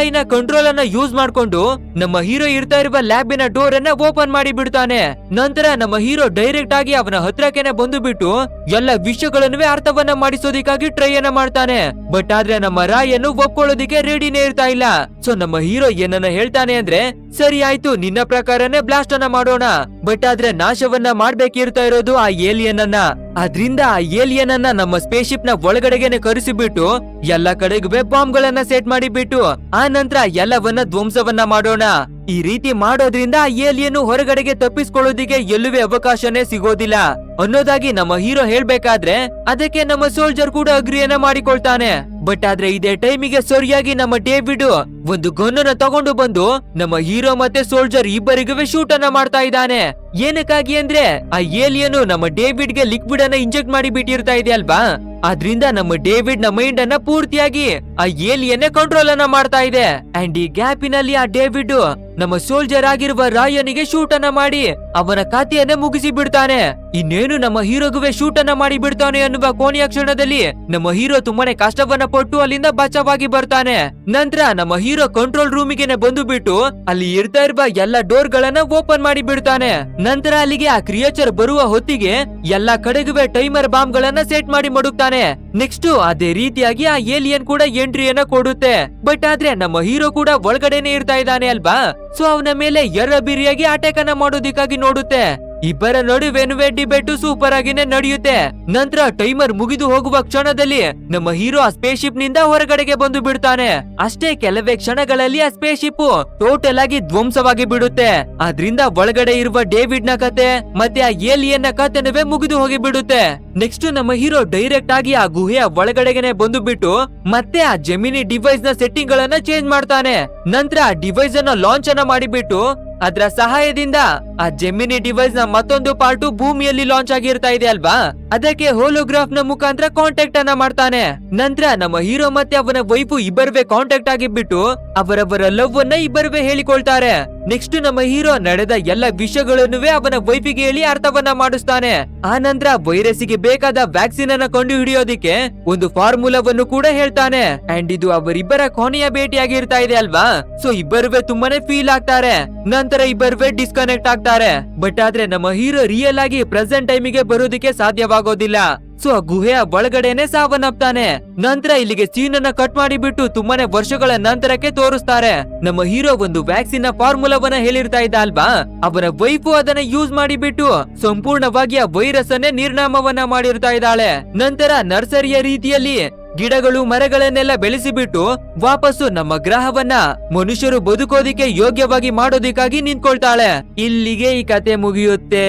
ಐ ನ ಕಂಟ್ರೋಲ್ ಅನ್ನ ಯೂಸ್ ಮಾಡ್ಕೊಂಡು ನಮ್ಮ ಹೀರೋ ಇರ್ತಾ ಇರುವ ಲ್ಯಾಬಿನ ಡೋರ್ ಅನ್ನ ಓಪನ್ ಮಾಡಿ ಬಿಡ್ತಾನೆ. ನಂತರ ನಮ್ಮ ಹೀರೋ ಡೈರೆಕ್ಟ್ ಆಗಿ ಅವನ ಹತ್ರಕ್ಕೆನೆ ಬಂದು ಬಿಟ್ಟು ಎಲ್ಲ ವಿಷಯಗಳನ್ನು ಅರ್ಥವನ್ನ ಮಾಡಿಸೋದಿಕ್ಕಾಗಿ ಟ್ರೈ ಅನ್ನ ಮಾಡ್ತಾನೆ. ಬಟ್ ಆದ್ರೆ ನಮ್ಮ ರಾಯನ್ನು ಒಪ್ಕೊಳ್ಳೋದಿಕ್ಕೆ ರೆಡಿನೇ ಇರ್ತಾ ಇಲ್ಲ. ಸೊ ನಮ್ಮ ಹೀರೋ ಏನನ್ನ ಹೇಳ್ತಾನೆ ಅಂದ್ರೆ, ಸರಿ ಆಯ್ತು, ನಿನ್ನ ಪ್ರಕಾರನೇ ಬ್ಲಾಸ್ಟ್ ಅನ್ನ ಮಾಡೋಣ. ಬಟ್ ಆದ್ರೆ ನಾಶವನ್ನ ಮಾಡ್ಬೇಕಿರ್ತಾ ಇರೋದು ಆ ಏಲಿಯನ್ ಅನ್ನ. ಅದ್ರಿಂದ ಆ ಏಲಿಯನ್ ಅನ್ನ ನಮ್ಮ ಸ್ಪೇಸ್ಶಿಪ್ನ ಒಳಗಡೆಗೆನೆ ಕರೆಸಿಬಿಟ್ಟು ಎಲ್ಲ ಕಡೆಗೂ ಬಾಂಬ್ ಗಳನ್ನ ಸೆಟ್ ಮಾಡಿಬಿಟ್ಟು ಆ ನಂತರ ಎಲ್ಲವನ್ನ ಧ್ವಂಸವನ್ನ ಮಾಡೋಣ. ಈ ರೀತಿ ಮಾಡೋದ್ರಿಂದ ಏಲಿಯನ್ನು ಏಲಿಯನ್ ಹೊರಗಡೆಗೆ ತಪ್ಪಿಸ್ಕೊಳ್ಳೋದಿಕ್ಕೆ ಎಲ್ಲುವೇ ಅವಕಾಶನೇ ಸಿಗೋದಿಲ್ಲ. ಅನ್ನೋದಾಗಿ ನಮ್ಮ ಹೀರೋ ಹೇಳ್ಬೇಕಾದ್ರೆ, ಅದಕ್ಕೆ ನಮ್ಮ ಸೋಲ್ಜರ್ ಕೂಡ ಅಗ್ರಿಯನ್ನ ಮಾಡಿಕೊಳ್ತಾನೆ. ಬಟ್ ಆದ್ರೆ ಇದೇ ಟೈಮಿಗೆ ಸರಿಯಾಗಿ ನಮ್ಮ ಡೇವಿಡ್ ಒಂದು ಗನ್ನನ್ನ ತಗೊಂಡು ಬಂದು ನಮ್ಮ ಹೀರೋ ಮತ್ತೆ ಸೋಲ್ಜರ್ ಇಬ್ಬರಿಗೂ ಶೂಟ್ ಅನ್ನ ಮಾಡ್ತಾ ಇದ್ದಾನೆ. ಏನಕ್ಕಾಗಿ ಅಂದ್ರೆ, ಆ ಏಲಿಯನ್ ನಮ್ಮ ಡೇವಿಡ್ಗೆ ಲಿಕ್ವಿಡ್ ಅನ್ನ ಇಂಜೆಕ್ಟ್ ಮಾಡಿ ಬಿಟ್ಟಿರ್ತಾ ಇದೆ ಅಲ್ವಾ ಅದ್ರಿಂದ ನಮ್ಮ ಡೇವಿಡ್ನ ಮೈಂಡ್ ಅನ್ನ ಪೂರ್ತಿಯಾಗಿ ಆ ಏಲಿಯನ್ನೇ ಕಂಟ್ರೋಲ್ ಅನ್ನ ಮಾಡ್ತಾ ಇದೆ. ಅಂಡ್ ಈ ಗ್ಯಾಪಿನಲ್ಲಿ ಆ ಡೇವಿಡ್ ನಮ್ಮ ಸೋಲ್ಜರ್ ಆಗಿರುವ ರಾಯನಿಗೆ ಶೂಟ್ ಅನ್ನ ಮಾಡಿ ಅವನ ಖಾತೆಯನ್ನ ಮುಗಿಸಿ ಬಿಡ್ತಾನೆ. ಇನ್ನೇನು ನಮ್ಮ ಹೀರೋಗುವೆ ಶೂಟ್ ಅನ್ನ ಮಾಡಿ ಬಿಡ್ತಾನೆ ಅನ್ನುವ ಕೋಣೆಯ ಕ್ಷಣದಲ್ಲಿ ನಮ್ಮ ಹೀರೋ ತುಂಬಾನೇ ಕಷ್ಟವನ್ನ ಪಟ್ಟು ಅಲ್ಲಿಂದ ಬಚಾವಾಗಿ ಬರ್ತಾನೆ. ನಂತರ ನಮ್ಮ ಹೀರೋ ಕಂಟ್ರೋಲ್ ರೂಮಿಗೆನೆ ಬಂದು ಬಿಟ್ಟು ಅಲ್ಲಿ ಇರ್ತಾ ಇರುವ ಎಲ್ಲ ಡೋರ್ ಗಳನ್ನ ಓಪನ್ ಮಾಡಿ ಬಿಡ್ತಾನೆ. ನಂತರ ಅಲ್ಲಿಗೆ ಆ ಕ್ರಿಯೇಚರ್ ಬರುವ ಹೊತ್ತಿಗೆ ಎಲ್ಲಾ ಕಡೆಗುವೆ ಟೈಮರ್ ಬಾಂಬ್ ಗಳನ್ನ ಸೆಟ್ ಮಾಡಿ 말해 ನೆಕ್ಸ್ಟ್ ಅದೇ ರೀತಿಯಾಗಿ ಆ ಏಲಿಯನ್ ಕೂಡ ಎಂಟ್ರಿಯನ್ನ ಕೊಡುತ್ತೆ. ಬಟ್ ಆದ್ರೆ ನಮ್ಮ ಹೀರೋ ಕೂಡ ಒಳಗಡೆನೆ ಇರ್ತಾ ಇದ್ದಾನೆ ಅಲ್ವಾ? ಸೊ ಅವನ ಮೇಲೆ ಎರ್ರಬಿರಿಯಾಗಿ ಅಟ್ಯಾಕ್ ಅನ್ನ ಮಾಡೋದಿಕ್ಕಾಗಿ ನೋಡುತ್ತೆ. ಇಬ್ಬರ ನಡುವೆ ಡಿಬೇಟು ಸೂಪರ್ ಆಗಿನೇ ನಡೆಯುತ್ತೆ. ನಂತರ ಟೈಮರ್ ಮುಗಿದು ಹೋಗುವ ಕ್ಷಣದಲ್ಲಿ ನಮ್ಮ ಹೀರೋ ಆ ಸ್ಪೇಸ್ ಶಿಪ್ನಿಂದ ಹೊರಗಡೆಗೆ ಬಂದು ಬಿಡ್ತಾನೆ. ಅಷ್ಟೇ ಕೆಲವೇ ಕ್ಷಣಗಳಲ್ಲಿ ಆ ಸ್ಪೇಸ್ ಶಿಪ್ ಟೋಟಲ್ ಆಗಿ ಧ್ವಂಸವಾಗಿ ಬಿಡುತ್ತೆ. ಅದ್ರಿಂದ ಒಳಗಡೆ ಇರುವ ಡೇವಿಡ್ನ ಕತೆ ಮತ್ತೆ ಆ ಏಲಿಯನ್ನ ಕತೆನವೇ ಮುಗಿದು ಹೋಗಿ ಬಿಡುತ್ತೆ ನೆಕ್ಸ್ಟ್ ನಮ್ಮ ಹೀರೋ ಡೈರೆಕ್ಟ್ ಆಗಿ ಆ ಗುಹೆಯ ಒಳಗಡೆಗೆನೆ ಬಂದು ಬಿಟ್ಟು ಮತ್ತೆ ಆ ಜೆಮಿನಿ ಡಿವೈಸ್ನ ಸೆಟ್ಟಿಂಗ್ ಗಳನ್ನ ಚೇಂಜ್ ಮಾಡ್ತಾನೆ. ನಂತರ ಆ ಡಿವೈಸ್ ಅನ್ನ ಲಾಂಚ್ ಅನ್ನ ಮಾಡಿಬಿಟ್ಟು ಅದರ ಸಹಾಯದಿಂದ ಆ ಜೆಮಿನಿ ಡಿವೈಸ್ನ ಮತ್ತೊಂದು ಪಾರ್ಟು ಭೂಮಿಯಲ್ಲಿ ಲಾಂಚ್ ಆಗಿರ್ತಾ ಇದೆ ಅಲ್ವಾ? ಅದಕ್ಕೆ ಹೋಲೋಗ್ರಾಫ್ನ ಮುಖಾಂತರ ಕಾಂಟ್ಯಾಕ್ಟ್ ಅನ್ನ ಮಾಡ್ತಾನೆ. ನಂತರ ನಮ್ಮ ಹೀರೋ ಮತ್ತೆ ಅವನ ವೈಫು ಇಬ್ಬರವೇ ಕಾಂಟ್ಯಾಕ್ಟ್ ಆಗಿಬಿಟ್ಟು ಅವರವರ ಲವ್ ಅನ್ನ ಇಬ್ಬರವೇ ಹೇಳಿಕೊಳ್ತಾರೆ. ನೆಕ್ಸ್ಟ್ ನಮ್ಮ ಹೀರೋ ನಡೆದ ಎಲ್ಲ ವಿಷಯಗಳನ್ನು ಅವನ ವೈಫಿಗೆ ಹೇಳಿ ಅರ್ಥವನ್ನ ಮಾಡಿಸ್ತಾನೆ. ಆ ನಂತರ ವೈರಸ್ಗೆ ಬೇಕಾದ ವ್ಯಾಕ್ಸಿನ್ ಅನ್ನ ಕಂಡು ಹಿಡಿಯೋದಿಕ್ಕೆ ಒಂದು ಫಾರ್ಮುಲಾವನ್ನು ಕೂಡ ಹೇಳ್ತಾನೆ. ಅಂಡ್ ಇದು ಅವರಿಬ್ಬರ ಕೊನೆಯ ಭೇಟಿಯಾಗಿರ್ತಾ ಇದೆ ಅಲ್ವಾ? ಸೊ ಇಬ್ಬರುವೆ ತುಂಬಾನೇ ಫೀಲ್ ಆಗ್ತಾರೆ. ನಂತರ ಇಬ್ಬರುವೆ ಡಿಸ್ಕನೆಕ್ಟ್ ಆಗ್ತಾರೆ. ಬಟ್ ಆದ್ರೆ ನಮ್ಮ ಹೀರೋ ರಿಯಲ್ ಆಗಿ ಪ್ರೆಸೆಂಟ್ ಟೈಮಿಗೆ ಬರೋದಕ್ಕೆ ಸಾಧ್ಯವಾಗೋದಿಲ್ಲ. ಸೊ ಆ ಗುಹೆಯ ಒಳಗಡೆನೆ ಸಾವನ್ನಪ್ತಾನೆ. ನಂತರ ಇಲ್ಲಿಗೆ ಸೀನ್ ಅನ್ನ ಕಟ್ ಮಾಡಿಬಿಟ್ಟು ತುಂಬಾನೇ ವರ್ಷಗಳ ನಂತರಕ್ಕೆ ತೋರಿಸ್ತಾರೆ. ನಮ್ಮ ಹೀರೋ ಒಂದು ವ್ಯಾಕ್ಸಿನ್ನ ಫಾರ್ಮುಲಾವನ್ನ ಹೇಳಿರ್ತಾ ಇದ್ದ ಅಲ್ವಾ? ಅವನ ವೈಫು ಅದನ್ನ ಯೂಸ್ ಮಾಡಿಬಿಟ್ಟು ಸಂಪೂರ್ಣವಾಗಿ ಆ ವೈರಸ್ ಅನ್ನೇ ನಿರ್ನಾಮವನ್ನ ಮಾಡಿರ್ತಾ ಇದ್ದಾಳೆ. ನಂತರ ನರ್ಸರಿಯ ರೀತಿಯಲ್ಲಿ ಗಿಡಗಳು ಮರಗಳನ್ನೆಲ್ಲ ಬೆಳೆಸಿಬಿಟ್ಟು ವಾಪಸ್ಸು ನಮ್ಮ ಗ್ರಹವನ್ನ ಮನುಷ್ಯರು ಬದುಕೋದಿಕ್ಕೆ ಯೋಗ್ಯವಾಗಿ ಮಾಡೋದಿಕ್ಕಾಗಿ ನಿಂತ್ಕೊಳ್ತಾಳೆ. ಇಲ್ಲಿಗೆ ಈ ಕತೆ ಮುಗಿಯುತ್ತೆ.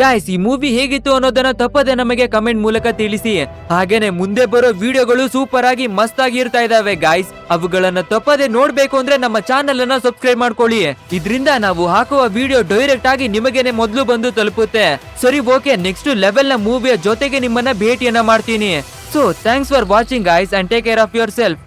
ಗಾಯ್ಸ್ ಈ ಮೂವಿ ಹೇಗಿತ್ತು ಅನ್ನೋದನ್ನ ತಪ್ಪದೆ ನಮಗೆ ಕಮೆಂಟ್ ಮೂಲಕ ತಿಳಿಸಿ. ಹಾಗೇನೆ ಮುಂದೆ ಬರೋ ವಿಡಿಯೋಗಳು ಸೂಪರ್ ಆಗಿ ಮಸ್ತ್ ಆಗಿ ಇರ್ತಾ ಇದಾವೆ ಗಾಯ್ಸ್ ಅವುಗಳನ್ನ ತಪ್ಪದೆ ನೋಡ್ಬೇಕು ಅಂದ್ರೆ ನಮ್ಮ ಚಾನೆಲ್ ಅನ್ನ ಸಬ್ಸ್ಕ್ರೈಬ್ ಮಾಡ್ಕೊಳ್ಳಿ. ಇದ್ರಿಂದ ನಾವು ಹಾಕುವ ವಿಡಿಯೋ ಡೈರೆಕ್ಟ್ ಆಗಿ ನಿಮಗೇನೆ ಮೊದಲು ಬಂದು ತಲುಪುತ್ತೆ. ಸರಿ ಓಕೆ ನೆಕ್ಸ್ಟ್ ಲೆವೆಲ್ನ ಮೂವಿಯ ಜೊತೆಗೆ ನಿಮ್ಮನ್ನ ಭೇಟಿಯನ್ನ ಮಾಡ್ತೀನಿ. So thanks for watching guys and take care of yourself.